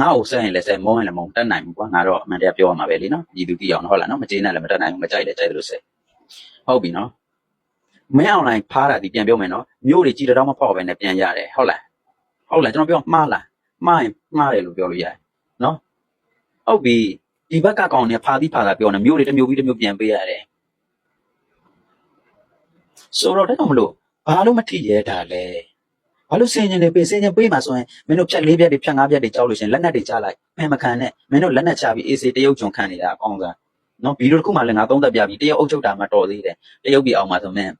ငါ့ကိုဆက်ရင်လည်းဆက်မုန်းရင်လည်းမုန်းတတ်နိုင်ဘူးကွာငါတော့အမှန်တရားပြောရမှာပဲလေနော်ညီသူကြည့်အောင်ဟုတ်လားနော်မကျေနပ်လည်းမတတ်နိုင်ဘူးမကြိုက်လည်းကြိုက်တယ်လို့ဆက်ဟုတ်ပြီနော်မင်းအောင်လိုက်ဖားတာဒီပြန်ပြောမယ်နော်မျိုးတွေကြည်တော့မဖောက်ပဲနဲ့ပြန်ရတယ်ဟုတ်လားဟုတ်လားကျွန်တော်ပြောမှားလား မှားရင်မှားတယ်လို့ပြောလို့ရတယ်နော်ဟုတ်ပြီဒီဘက်ကကောင်နေဖာတိဖာတာပြောနေမျိုးတွေတစ်မျိုးပြီးတစ်မျိုးပြန်ပေးရတယ်ဆိုတော့တကမလို့ဘာလို့မထီရဲတာလဲဘာလို့စင်ញင်တွေပေးစင်ញင်ပေးမှာဆိုရင်မင်းတို့ဖြတ်လေးပြက်တွေဖြတ်ငါးပြက်တွေကြောက်လို့ရှင်လက်နက်တွေချလိုက်မင်းမခံနဲ့မင်းတို့လက်နက်ချပြီးအေးစေတရုပ်ဂျုံခံနေတာအကောင်းစားနော်ဗီဒီယိုတစ်ခုမှလည်းငါသုံးသက်ပြပြီးတရုပ်အုပ်ချုပ်တာမှတော်သေးတယ်တရုပ်ပြည်အောင်မှာဆိုမင်း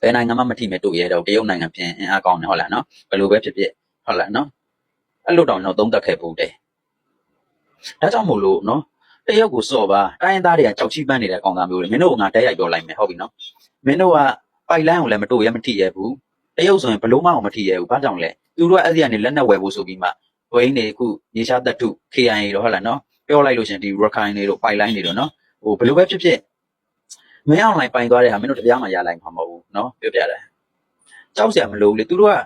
ဘယ်နိုင်ငံမှမထီမဲ့တို့ရဲတော့တရုပ်နိုင်ငံပြင်အင်အားကောင်းတယ်ဟုတ်လားနော်ဘယ်လိုပဲဖြစ်ဖြစ်ဟုတ်လားနော် အဲ့လိုတောင်တော့သုံးသက်ခဲ့ဖို့တယ်ဒါကြောင့်မို့လို့နော်တရုတ်ကိုစော့ပါတိုင်းရင်းသားတွေကကြောက်ချီးပန်းနေတဲ့ကောင်သားမျိုးတွေမင်းတို့ကငါတက်ရိုက်ပြောလိုက်မယ်ဟုတ်ပြီနော်မင်းတို့ကပိုက်လိုင်းကိုလည်းမတို့ရမထိရဲဘူးတရုတ်ဆိုရင်ဘလို့မှမထိရဲဘူးဘာကြောင့်လဲသူတို့ကအဲ့ဒီကနေလက်နက်ဝယ်ဖို့ဆိုပြီးမှဝိန်းနေခုရေရှားတတု KIA တော့ဟုတ်လားနော်ပြောလိုက်လို့ရှင်ဒီ Rakhine တွေတို့ပိုက်လိုင်းတွေတို့နော်ဟိုဘလို့ပဲဖြစ်ဖြစ်မင်းအောင်လိုင်းပိုင်သွားတဲ့ဟာမင်းတို့တပြားမှရလိုက်မှာမဟုတ်ဘူးနော်ပြောပြတယ်ကြောက်စရာမလိုဘူးလေသူတို့က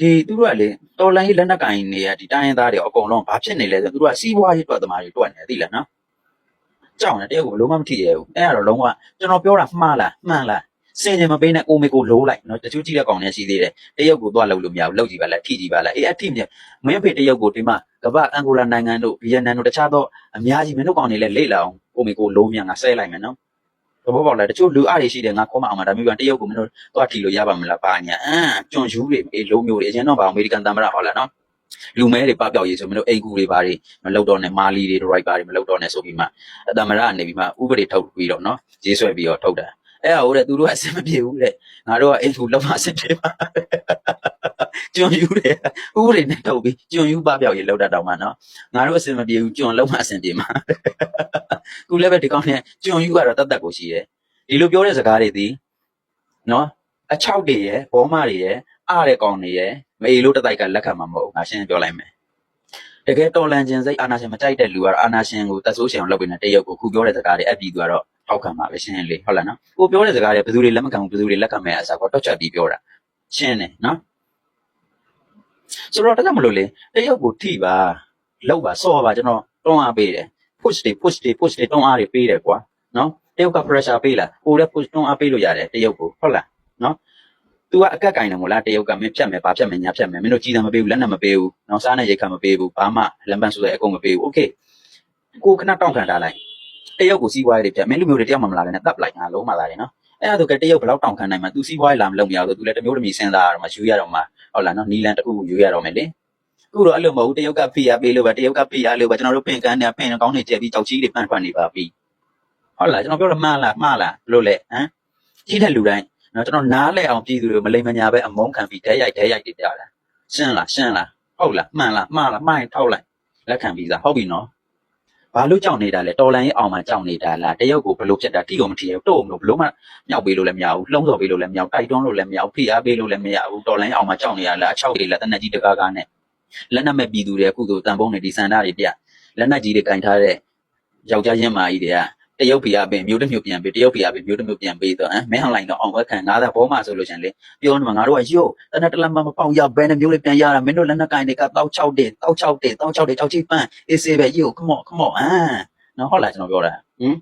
ဒီသူတို့ကလေတော်လိုင်းလက်နက်ကင်တွေကဒီတိုင်းရင်းသားတွေအကုန်လုံးဘာဖြစ်နေလဲဆိုသူတို့ကစီးပွားရေးတွက်သမားတွေတွက်နေတယ်သိလားနော်ကြောက်နေတယောက်ကိုဘယ်လုံးမမထိရဘူးအဲ့ဒါတော့လုံးဝကျွန်တော်ပြောတာမှားလားမှန်လားစင်ကြင်မပေးနဲ့ကိုမေကိုလိုးလိုက်နော်တချို့ကြည့်တဲ့ကောင်နဲ့ရှိသေးတယ်တယောက်ကိုသွားလှုပ်လို့မရဘူးလှုပ်ကြည့်ပါလားထိကြည့်ပါလားအေးအထိမြမင်းဖေတယောက်ကိုဒီမှာကမ္ဘာအန်ဂိုလာနိုင်ငံတို့ဗီယက်နမ်တို့တခြားသောအများကြီးမင်းတို့ကောင်တွေလည်းလေ့လာအောင်ကိုမေကိုလိုးမြန်ငါဆဲလိုက်မယ်နော် သဘောပေါက်လားတချို့လူအားတွေရှိတယ်ငါခေါမအောင်မှာဒါမျိုးကတယောက်ကိုမင်းတို့သွားထီလို့ရပါမလားပါညာအမ်ကျွန်ယူတွေအေးလုံးမျိုးတွေအရင်တော့ဗာအမေရိကန်တမ်မရာဟောလားနော်လူမဲတွေပပျောက်ရေးဆိုမင်းတို့အိမ်ကူတွေပါတွေမလုပ်တော့နဲ့မာလီတွေဒရိုက်ပါတွေမလုပ်တော့နဲ့ဆိုပြီးမှအတမ်မရာကနေပြီးမှဥပဒေထုတ်ပြီးတော့နော်ရေးဆွဲပြီးတော့ထုတ်တာအဲ့ဒါဟုတ်တယ်သူတို့ကအဆင်မပြေဘူးတဲ့ငါတို့ကအိမ်ကူလောက်မှအဆင်ပြေပါ ကျွန်ယူတယ်ဥပဒေနဲ့ထုတ်ပြီးကျွန်ယူပပျောက်ရေးလောက်တာတောင်မှနော်ငါတို့အဆင်မပြေဘူးကျွန်လောက်မှအဆင်ပြေမှာခုလည်းပဲဒီကောင်းနဲ့ကျွန်ယူကတော့တတ်တတ်ကိုရှိတယ်ဒီလိုပြောတဲ့စကားတွေဒီနော်အချောက်တွေရယ်ဘောမတွေရယ်အားတဲ့ကောင်တွေရယ်မအေလို့တတိုက်ကလက်ခံမှာမဟုတ်ဘူးငါရှင်းပြောလိုက်မယ်တကယ်တော်လန်ခြင်းစိတ်အာနာရှင်မကြိုက်တဲ့လူကတော့အာနာရှင်ကိုတဆိုးရှင်အောင်လုပ်ပေးနေတရုပ်ကိုခုပြောတဲ့စကားတွေအပ်ပြီးသူကတော့ထောက်ခံမှာပဲရှင်းလေဟုတ်လားနော်ကိုပြောတဲ့စကားတွေဘယ်သူတွေလက်မခံဘူးဘယ်သူတွေလက်ခံမဲ့အစားကတော့ချက်ပြီးပြောတာရှင်းတယ်နော် ဆိုတော့ဒါကြောင့်မလို့လေတရုတ်ကိုထိပါလောက်ပါစော့ပါကျွန်တော်တွန်းအားပေးတယ် push တွေ push တွေ push တွေတွန်းအားတွေပေးတယ်ကွာနော်တရုတ်က pressure ပေးလာကိုလည်း push တွန်းအားပေးလို့ရတယ်တရုတ်ကိုဟုတ်လားနော် तू ကအကက်ကင်တယ်မို့လားတရုတ်ကမင်းဖြတ်မယ်ဘာဖြတ်မယ်ညာဖြတ်မယ်မင်းတို့ကြီးတာမပေးဘူးလက်နဲ့မပေးဘူးနော်စားနဲ့ရိတ်ခါမပေးဘူးဘာမှလမ်းပန်းဆိုတဲ့အကုန်မပေးဘူး okay ကိုခဏတောင့်ခံထားလိုက်တရုတ်ကိုစီးပွားရေးတွေပြတ်မင်းလူမျိုးတွေတယောက်မှမလာလည်းနဲ့တပ်လိုက်ငါလုံးမလာတယ်နော် အဲ့ဒါဆိုကတရုတ်ဘယ်လောက်တောင့်ခံနိုင်မှာ तू စီးပွားရေးလာမလုပ်မရဘူး तू လည်းတစ်မျိုးတစ်မျိုးစဉ်းစားရတော့မှယူရတော့မှဟုတ်လားနော်နီလန်တစ်ခုခုယူရတော့မယ်လေအခုတော့အဲ့လိုမဟုတ်ဘူးတရုတ်ကဖိအားပေးလို့ပဲတရုတ်ကဖိအားလို့ပဲကျွန်တော်တို့ပင်ကန်းနဲ့ပင်ကောင်းနေကြပြီးကြောက်ကြီးတွေပန့်ဖတ်နေပါပြီဟုတ်လားကျွန်တော်ပြောတော့မှားလားမှားလားဘလို့လဲဟမ်ကြီးတဲ့လူတိုင်းနော်ကျွန်တော်နားလဲအောင်ပြည်သူတွေမလိမ္မညာပဲအမုန်းခံပြီးတဲရိုက်တဲရိုက်တွေပြတာရှင်းလားရှင်းလားဟုတ်လားမှန်လားမှားလားမှားရင်ထောက်လိုက်လက်ခံပြီးသားဟုတ်ပြီနော် ဘာလို့ကြောက်နေတာလဲတော်လန်ရေးအောင်မှကြောက်နေတာလားတရုတ်ကိုဘလို့ဖြစ်တာတိကိုမထီဘူးတော့မလို့ဘလို့မှမြောက်ပေးလို့လည်းမရဘူးလှုံ့ဆော်ပေးလို့လည်းမရဘူးတိုက်တွန်းလို့လည်းမရဘူးဖိအားပေးလို့လည်းမရဘူးတော်လန်ရေးအောင်မှကြောက်နေရလားအချောက်တွေလားတနက်ကြီးတကားကားနဲ့လက်နက်မဲ့ပြည်သူတွေအခုဆိုတန်ဖုံးနေဒီစန္ဒတွေပြလက်နက်ကြီးတွေကင်ထားတဲ့ယောက်ျားရင်းမာကြီးတွေက တရုတ်ဖီအပင်မျိုးတစ်မျိုးပြန်ပေးတရုတ်ဖီအပင်မျိုးတစ်မျိုးပြန်ပေးတော့ဟမ်မင်းဟောင်းလိုက်တော့အောင်ဝက်ခံငါးသာဘောမှဆိုလို့ရှရင်လေပြောနေမှာငါတို့ကယို့တနက်တလမမပေါက်ရဘယ်နှမျိုးလေးပြန်ရတာမင်းတို့လက်နက်ကင်တွေကတောက်6တဲ့တောက်6တဲ့တောက်6တဲ့တောက်ချိပန်းအေးစေးပဲယို့ come on come on ဟမ်နော်ဟုတ်လားကျွန်တော်ပြောတာဟမ်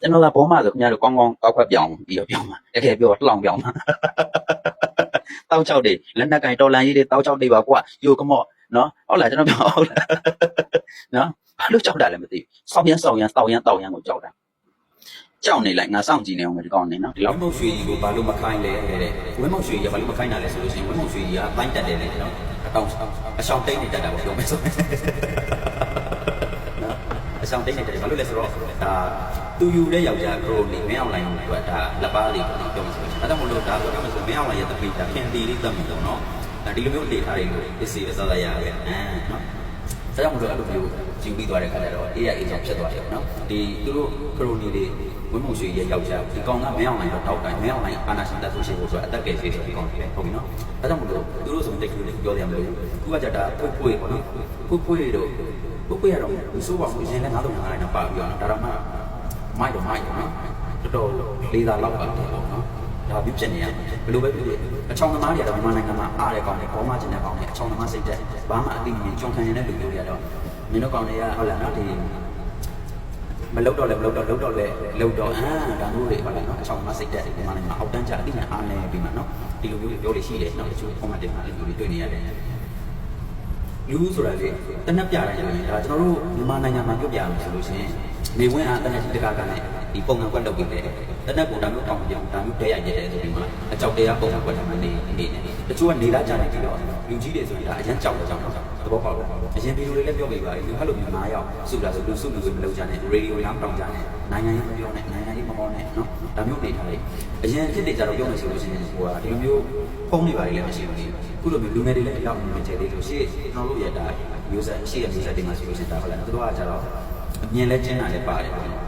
ကျွန်တော်ကဘောမှဆိုခင်ဗျားတို့ကောင်းကောင်းကောက်ခွက်ပြောင်းပြီးတော့ပြောင်းမှာတကယ်ပြောလှောင်ပြောင်းမှာတောက်6တဲ့လက်နက်ကင်တော်လန်ကြီးတွေတောက်6တဲ့ပါကွာယို့ come on နော်ဟုတ်လားကျွန်တော်ပြောဟုတ်လားနော်ဘာလို့ကြောက်တာလဲမသိဘူးစောင်းရမ်းစောင်းရမ်းတောက်ရမ်းတောက်ရမ်းကိုကြောက်တာကြောက်နေလိုက်ငါစောင့်ကြည့်နေအောင်ပဲဒီကောင်နေနော်ဒီဝလောက်င်းမုတ်ရွှေကြီးကိုဘာလို့မခိုင်းလဲတဲ့ဝင်းမုတ်ရွှေကြီးကဘာလို့မခိုင်းတာလဲဆိုလို့ရှိရင်ဝင်းမုတ်ရွှေကြီးကပိုင်းတက်တယ်လေနော်အတောင်အဆောင်တိတ်နေတက်တာကိုပြောမယ်ဆိုရင်နော်အဆောင်တိတ်နေတက်တယ်ဘာလို့လဲဆိုတော့ဒါသူယူတဲ့ယောက်ျားခရိုနီမင်းအောင်လိုင်းကိုကဒါလက်ပါလေးပေါ့နော်ပြောမယ်ဆိုရင်အဲဒါမို့လို့ဒါဆိုတော့ဆိုမင်းအောင်လိုင်းရဲ့တပိတာခင်တီလေးတက်ပြီတော့နော် ဒါဒီလိုမျိုးလေထားတွေလို့အစ်စီအစားရရရဲ့အဲနော်ဒါကြောင့်မလို့အဲ့လိုမျိုးယူပြီးသွားတဲ့ခါကျတော့အေးရအေးချမ်းဖြစ်သွားတယ်နော်ဒီသူတို့ခရိုနီတွေဝင်းမှုရှိရဲ့ယောက်ျားဒီကောင်ကမင်းအောင်လိုင်းတော့တောက်တိုင်းမင်းအောင်လိုင်းအာနာရှင်တက်ဆိုရှိဖို့ဆိုအတက်ကယ်ရှိတယ်ဒီကောင်တွေဟုတ်ပြီနော်ဒါကြောင့်မလို့သူတို့ဆိုရင်တိတ်ကူလေးပြောတယ်မလို့ခုကကြတာဖွေးဖွေးပေါ့နော်ဖွေးဖွေးတို့ဖွေးဖွေးရတော့ဒီဆိုးပါဘူးရင်လည်းငါတို့ငါတိုင်းတော့ပါပြီးတော့ဒါတော့မှမိုက်တော့မိုက်နော်တော်တော်လေးသားလောက်ပါတယ်ပေါ့နော် ဒါပြဖြစ်နေရဘယ်လိုပဲဖြစ်ဖြစ်အချောင်းသမားတွေကတော့မြန်မာနိုင်ငံမှာအားတဲ့ကောင်တွေပေါ်မှကျင်တဲ့ကောင်တွေအချောင်းသမားစိတ်တဲ့ဘာမှအသိဉာဏ်ကြုံခံရတဲ့လူတွေတွေကတော့မင်းတို့ကောင်တွေကဟုတ်လားနော်ဒီမလုတော့လဲမလုတော့လုတော့လဲလုတော့အာဒါမျိုးတွေဟုတ်လားနော်အချောင်းသမားစိတ်တဲ့မြန်မာနိုင်ငံမှာအောက်တန်းကြအသိဉာဏ်အားနေပြီးမှနော်ဒီလိုမျိုးပြောလို့ရှိတယ်နော်တချို့ comment တင်မှာလူတွေတွေ့နေရတယ်လူဆိုတာလေတနက်ပြတိုင်းရင်ဒါကျွန်တော်တို့မြန်မာနိုင်ငံမှာပြုတ်ပြရမယ်ဆိုလို့ရှိရင်နေဝင်အားတနက်ကြီးတကားကနဲ့ ဒီပုံစံကွက်လုပ်ပြီးတယ်တနက်ကိုဒါမျိုးတောင်းပြောင်းဒါမျိုးတဲရိုက်ရတယ်ဆိုပြီးမှအကြောက်တရားပုံစံကွက်တာမှနေနေနေတချို့ကနေလာကြတယ်ကြည့်တော့လူကြီးတွေဆိုရင်ဒါအရန်ကြောက်တယ်ကြောက်တော့သဘောပေါက်တော့အရင်ဗီဒီယိုတွေလည်းပြောပြပါလူဟဲ့လိုမျိုး9ယောက်စုလာဆိုလူစုလူစုမလုပ်ကြနဲ့ရေဒီယိုလမ်းတောင်းကြနဲ့နိုင်ငံရေးမပြောနဲ့နိုင်ငံရေးမဟောနဲ့နော်ဒါမျိုးနေထားလေအရင်ဖြစ်နေကြတော့ပြောမယ်ဆိုလို့ရှိရင်ဟိုကဒီလိုမျိုးဖုန်းတွေပါလေလည်းမရှိဘူးလေခုလိုမျိုးလူငယ်တွေလည်းအရောက်နေကြသေးလို့ရှိရင်ကျွန်တော်တို့ရဲ့ဒါမျိုးဆက်ရှိရမျိုးဆက်တွေမှာဆိုလို့ရှိရင်ဒါဟုတ်လားသူတို့ကကြတော့အမြင်လဲကျင်းတာလည်းပါတယ်ပေါ့နော်ဟို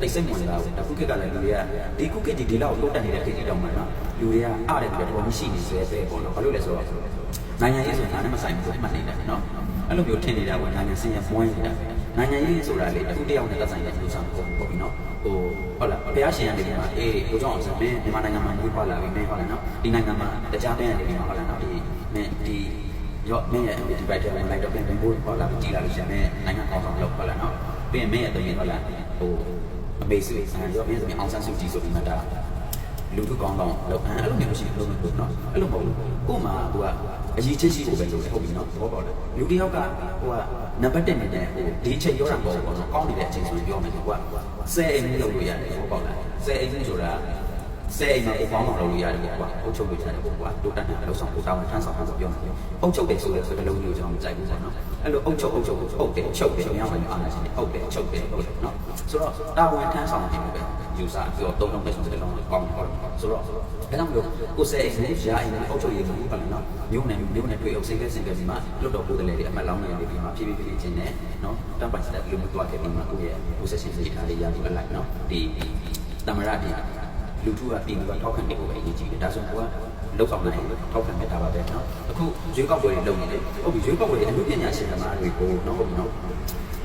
တိတ်ဆိတ်ဝင်လာဘူးဒါခုခေတ်ကလည်းလူတွေကဒီခုခေတ်ဒီဒီလောက်တိုးတက်နေတဲ့ခေတ်ကြီးတောင်မှနော်လူတွေကအားတယ်ပြီးတော့မရှိနေစေပဲပေါ့နော်ဘာလို့လဲဆိုတော့နိုင်ငံရေးဆိုတာနဲ့မဆိုင်ဘူးမှတ်နေတယ်နော်အဲ့လိုမျိုးထင်နေတာကနိုင်ငံစင်ရမွန်းနေတာနိုင်ငံရေးဆိုတာလေတစ်ခုတယောက်နဲ့သက်ဆိုင်တဲ့လူဆောင်ပေါ့ပေါ့ပြီနော်ဟိုဟုတ်လားဘုရားရှင်ကနေဒီမှာအေးကိုကြောင့်ဆိုမင်းမြန်မာနိုင်ငံမှာမွေးဖွားလာပြီမင်းဟုတ်လားနော်ဒီနိုင်ငံမှာတရားတဲ့နေဒီမှာဟုတ်လားနော်ဒီမင်းဒီရော့မင်းရဲ့ဒီဘက်ထဲမှာလိုက်တော့ပြန်ပြန်ပို့ပေါ်လာပြီးကြည်လာလို့ရှိရင်နိုင်ငံကောင်းဆောင်လောက်ဟုတ်လားနော်ပြီးရင်မင်းရဲ့တမင်ဟုတ်လားဟို အမေစုဆန်ရောမင်းသမီးအောင်ဆန်းစုကြည်ဆိုပြီးမှဒါလူထုကောင်းကောင်းလောက်အဲ့လိုမျိုးရှိလို့လို့နော်အဲ့လိုမဟုတ်ဘူးကို့မှာသူကအရေးချင်းရှိဖို့ပဲလုပ်တယ်ဟုတ်ပြီနော်ဘောပေါက်တယ်လူတစ်ယောက်ကဟိုကနံပါတ်1နေတဲ့ဟိုဒီချိန်ရောတာပေါ့ပေါ့နော်ကောင်းနေတဲ့အချိန်ဆိုရင်ပြောမယ်ကွာဆယ်အိမ်လုပ်လို့ရတယ်ဘောပေါက်လားဆယ်အိမ်ဆိုတာ ဆယ်အိမ်မှာအပေါင်းအောင်လုပ်လို့ရတယ်ကွာအုပ်ချုပ်လို့ရတယ်ကွာတိုးတက်တဲ့လောက်ဆောင်ကိုတောင်းထမ်းဆောင်ဖို့ပြောမယ်အုပ်ချုပ်တယ်ဆိုတဲ့စကားလုံးမျိုးကျွန်တော်မကြိုက်ဘူးပေါ့နော်အဲ့လိုအုပ်ချုပ်အုပ်ချုပ်အုပ်တယ်ချုပ်တယ်မြောင်းမယ်အာနာရှင်အုပ်တယ်ချုပ်တယ်ဟုတ်တယ်နော်ဆိုတော့တာဝန်ထမ်းဆောင်ခြင်းပဲယူဆပြီးတော့တုံးလုံးပဲဆိုတဲ့လုံးကောင်းတယ်ဟုတ်တယ်ဆိုတော့ဒါကြောင့်မလို့ကိုယ်ဆယ်အိမ်နဲ့ရာအိမ်နဲ့အုပ်ချုပ်ရေးမှုပါလေနော်မျိုးနဲ့မျိုးနဲ့တွေ့အောင်စိတ်ကစိတ်ကဒီမှာလွတ်တော်ကိုယ်တည်းတွေအမှတ်လောင်းနေနေပြီးမှဖြည်းဖြည်းဖြည်းချင်းနဲ့နော်တမ်ပိုင်စတက်လူမျိုးသွားခဲ့ပြီးမှကိုယ့်ရဲ့ possession စိတ်ထားလေးရပြီးလိုက်နော်ဒီတမရဒီ လူထုကပြည်သူကထောက်ခံနေဖို့ပဲအရေးကြီးတယ်ဒါဆိုကိုကလောက်ဆောင်နိုင်ထောက်ခံမြတ်တာပါပဲနော်အခုရွေးကောက်ပွဲတွေလုပ်နေတယ်ဟုတ်ပြီရွေးကောက်ပွဲတွေအမှုပညာရှင်သမားတွေကိုနော်ဟုတ်ပြီနော်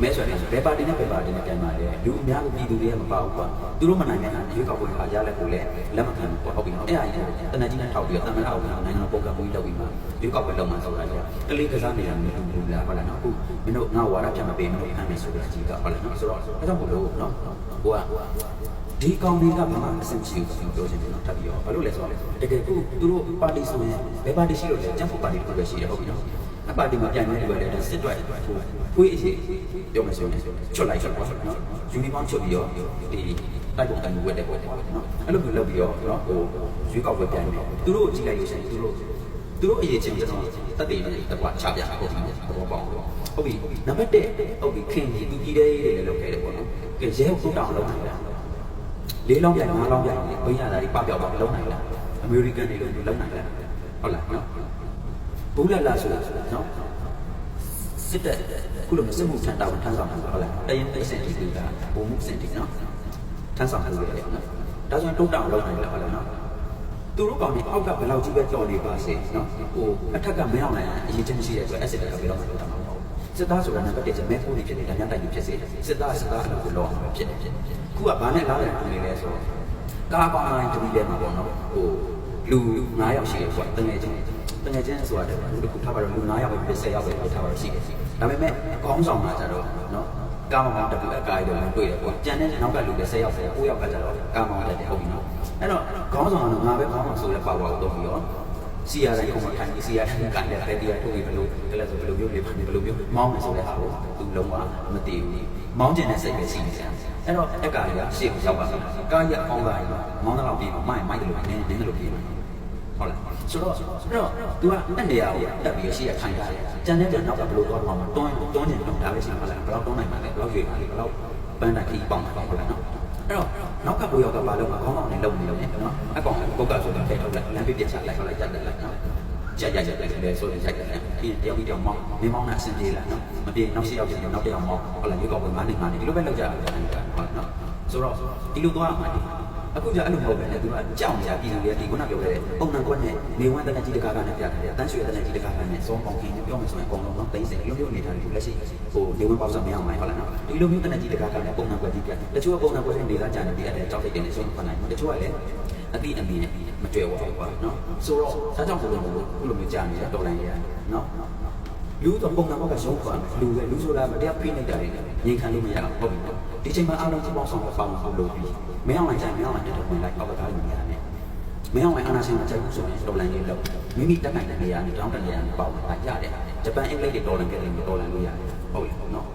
မဲဆွယ်နေဆိုဘယ်ပါတီနဲ့ဘယ်ပါတီနဲ့ပြန်มาလဲလူအများကိုပြည်သူတွေကမပါဘူးကွာသူတို့မနိုင်တဲ့ဟာရွေးကောက်ပွဲကရလက်ကိုလည်းလက်မခံဘူးကွာဟုတ်ပြီနော်အဲ့အရာကြီးတနက်ကြီးနဲ့ထောက်ပြီးတော့တမန်တော်ကနိုင်ငံတော်ပုံကံမှုကြီးလုပ်ပြီးမှရွေးကောက်ပွဲလုပ်မှဆိုတာလေကလေးကစားနေတာမျိုးလူလားဟုတ်လားနော်အခုမင်းတို့ငါဝါရပြန်မပေးမလို့ဖမ်းမယ်ဆိုတဲ့အကြီးကဟုတ်လားနော်ဆိုတော့အဲ့ကြောင့်မလို့နော်ဟိုက ဒီကောင်တွေကဘာမှအဆင်ပြေဘူးပြောချင်တယ်နော်ထပ်ပြီးတော့ဘာလို့လဲဆိုတော့တကယ်ကိုသူတို့ပါတီဆိုရင်ဘယ်ပါတီရှိလို့လဲကျန်းဖို့ပါတီတစ်ခုပဲရှိတယ်ဟုတ်ပြီနော်အပါတီမှာပြန်နေတယ်လည်းဒါစစ်တွက်ဖွေးအရှိပြောမယ်ဆိုရင်ချွတ်လိုက်ချွတ်ပါနော်ယူနီဖောင်းချွတ်ပြီးတော့ဒီတိုက်ပုံတိုင်ဝက်တယ်ပေါ့နော်အဲ့လိုမျိုးလုပ်ပြီးတော့နော်ဟိုရွေးကောက်ပွဲပြန်နေသူတို့ကြည့်လိုက်လို့ရှိရင်သူတို့သူတို့အရေးချင်းကျွန်တော်တက်တည်နေတကွာချပြဟုတ်ပြီဘောပေါင်းဟုတ်ပြီနံပါတ်1ဟုတ်ပြီခင်ကြီးသူပြည်တဲ့ရေးတွေလည်းလုပ်ခဲ့တယ်ပေါ့နော်ကဲရဲဟုတ်တောင်းလုပ်နေတာ လေးလောင်းပြိုင်ငါးလောင်းပြိုင်ဘိန်းရတာတွေပပျောက်ပါလုံးနိုင်လားအမေရိကန်တွေလည်းလုံးနိုင်လားဟုတ်လားနော်ဘူးလက်လာဆိုနော်စစ်တပ်ခုလိုမျိုးစစ်မှုထမ်းတာဝန်ထမ်းဆောင်တာဟုတ်လားတရင်သိစင်တီကပုံမှုစင်တီနော်ထမ်းဆောင်မှုရတယ်နော်ဒါဆိုရင်တိုးတောင်လုံးနိုင်လားဟုတ်လားနော်သူတို့ကောင်ဒီအောက်ကဘယ်လောက်ကြီးပဲကြော်နေပါစေနော်ဟိုအထက်ကမရောက်နိုင်အရေးချင်းရှိတဲ့အတွက် asset ကဘယ်တော့မှလုပ်တာမဟုတ်ဘူး စစ်သားဆိုတာနံပါတ်1ကျမဲဖိုးနေဖြစ်နေတာညတိုင်ဖြစ်စေစစ်သားစစ်သားအလုပ်ကိုလုပ်အောင်ဖြစ်နေဖြစ်နေခုကဘာနဲ့လားတယ်နေလဲဆိုတော့ကားပေါင်းတိုင်းတတိထဲမှာပေါ့နော်ဟိုလူ9ယောက်ရှိတယ်ကွာတငယ်ချင်းတငယ်ချင်းဆိုတာတခုတစ်ခုထားပါတော့လူ9ယောက်ပဲဖြစ်10ယောက်ပဲဖြစ်ထားပါတော့ရှိတယ်ဒါပေမဲ့အကောင်းဆောင်တာကြတော့နော်ကာမောင်တပူအကားတွေလည်းတွေ့တယ်ပေါ့ကြံတဲ့နောက်ကလူတွေ10ယောက်10ယောက်9ယောက်ကကြတော့ကာမောင်တက်တယ်ဟုတ်ပြီနော်အဲ့တော့ခေါင်းဆောင်ကတော့ငါပဲခေါင်းဆောင်ဆိုလဲပါဝါကိုတော့ပြီးတော့ စီယာတိုင်းကိုမှထိုင်စီယာတိုင်းကန်တဲ့တဲ့တရားထုတ်ပြီးဘလို့တလဲဆိုဘလို့မျိုးလေးဘလို့မျိုးမောင်းနေဆိုတဲ့ဟာကိုသူလုံးဝမတည်ဘူးမောင်းကျင်တဲ့စိတ်ပဲရှိနေတယ်အဲ့တော့အကားတွေကရှေ့ကိုရောက်ပါမယ်ကားရအပေါင်းသားကြီးမောင်းတော့ပြီးမှမိုင်းမိုင်းတယ်လို့နင်းနင်းတယ်လို့ပြီးမှာဟုတ်လားဆိုတော့အဲ့တော့ तू ကတက်နေရကိုတက်ပြီးရှေ့ရထိုင်တာကြံတဲ့ကြံနောက်ကဘလို့တော့မှာတွန်းတွန်းနေတော့ဒါပဲရှိမှာလားဘယ်တော့တွန်းနိုင်မှာလဲဘယ်တော့ရွေပါလဲဘယ်တော့ပန်းတိုင်ခီးပေါက်မှာဟုတ်လားနော်အဲ့တော့ နောက်ကဘူရောက်ကဘာလို့မခေါင်းအောင်နဲ့လုံနေလို့နော်အကောင်ကပုတ်ကဆိုတာထဲထုတ်လိုက်လမ်းပြပြချလိုက်လိုက်ရက်တယ်လိုက်နော်ကြက်ကြက်ကြက်တယ်လေဆိုရင်ကြက်တယ်ပြီးတယောက်ပြီးတယောက်မောင်းမင်းမောင်းတာအဆင်ပြေလားနော်မပြေနောက်ရှိရောက်ရင်နောက်တစ်ယောက်မောင်းဟုတ်လားရေကောက်ဝင်ငါးနေငါးနေဒီလိုပဲလောက်ကြတယ်ဟုတ်နော်ဆိုတော့ဒီလိုသွားမှာဒီ အခုကျအဲ့လိုမဟုတ်ပဲလေသူကကြောက်နေကြပြည်သူတွေဒီခုနပြောခဲ့တဲ့ပုံနှံကွက်နဲ့နေဝမ်းတနက်ကြီးတကားကနဲ့ပြတယ်တန်းရွှေတနက်ကြီးတကားကနဲ့စောပေါင်းခင်းပြောမယ်ဆိုရင်အကုန်လုံးတော့သိစင်လိုမျိုးအနေထားတွေလက်ရှိဟိုနေဝမ်းပေါက်စမရအောင်ဟုတ်လားနော်ဒီလိုမျိုးတနက်ကြီးတကားကနဲ့ပုံနှံကွက်ကြီးပြတချို့ကပုံနှံကွက်တွေနေသားကြနေပြီးအဲ့ဒါကြောက်စိတ်တွေနဲ့ဆုံးခွန်နိုင်တချို့ကလည်းအတိအမီနဲ့မကြွယ်ဝဘူးကွာနော်ဆိုတော့ဒါကြောင့်ကိုယ်ကခုလိုမျိုးကြာနေတာတော်လိုင်းရနော်လူတော့ပုံနှံကွက်ကရုံးခွာလူပဲလူဆိုတာမတရားဖိနှိပ်တာတွေငြိမ်ခံလို့မရဘူးဟုတ်ပြီ ဒီချိန်မှာအားလုံးပေါင်းဆောင်ပေါင်းဖို့လုပ်ပြီးမင်းအောင်လိုက်ကြမင်းအောင်လိုက်တဲ့ဝင်လိုက်အောက်ကသားလို့ရတယ်မင်းအောင်လိုက်အာနာရှင်ကကြိုက်ဘူးဆိုရင်တော်လိုင်းလေးလုပ်မိမိတက်နိုင်တဲ့နေရာနဲ့တောင်းတနေရာနဲ့ပေါက်လာရတယ်ဂျပန်အင်္ဂလိပ်တွေတော်လိုင်းကြတယ်တော်လိုင်းလို့ရတယ်ဟုတ်ပြီနော်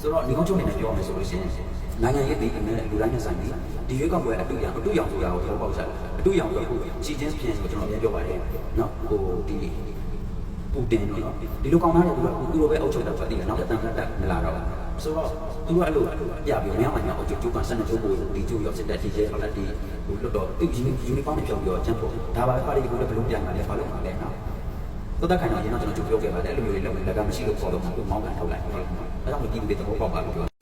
ဆိုတော့ဒီကောင်းချုံနေနဲ့ပြောမယ်ဆိုလို့ရှိရင်နိုင်ငံရေးဒီအနေနဲ့လူတိုင်းနဲ့ဆိုင်ပြီးဒီရွေးကောက်ပွဲအတူရောင်အတူရောင်ဆိုတာကိုကျွန်တော်ပေါက်ချက်အတူရောင်ဆိုခုချီချင်းပြန်ဆိုကျွန်တော်ပြန်ပြောပါတယ်နော်ဟိုဒီပူတင်တို့နော်ဒီလိုကောင်းသားတွေကသူတို့ပဲအုပ်ချုပ်တာဆိုတည်တယ်နောက်တစ်တန်းတက်မလာတော့ ဆိုတော့သူကအဲ့လိုပြပြီးမြောင်းမှန်အုပ်ချုပ်ကျုပ်ကဆက်နေကျုပ်ကိုဒီကျုပ်ရောစစ်တဲ့ဒီကျဲဟောလက်ဒီဟိုလွတ်တော့သူယူနီဖောင်းနဲ့ဖြောင်းပြီးတော့ချမ်းဖို့ဒါပါပါတီကိုလည်းဘလို့ပြန်လာလဲဘာလို့မှလဲနော်သောတာခိုင်တော့ရင်တော့ကျွန်တော်ကြုံပြောခဲ့ပါတယ်အဲ့လိုမျိုးတွေလုပ်ရင်လက်ကမရှိလို့ခေါ်တော့မှသူမောင်းကန်ထုတ်လိုက်ဟုတ်လားအဲ့ဒါမှပြည်သူတွေသဘောပေါက်ပါလို့ပြော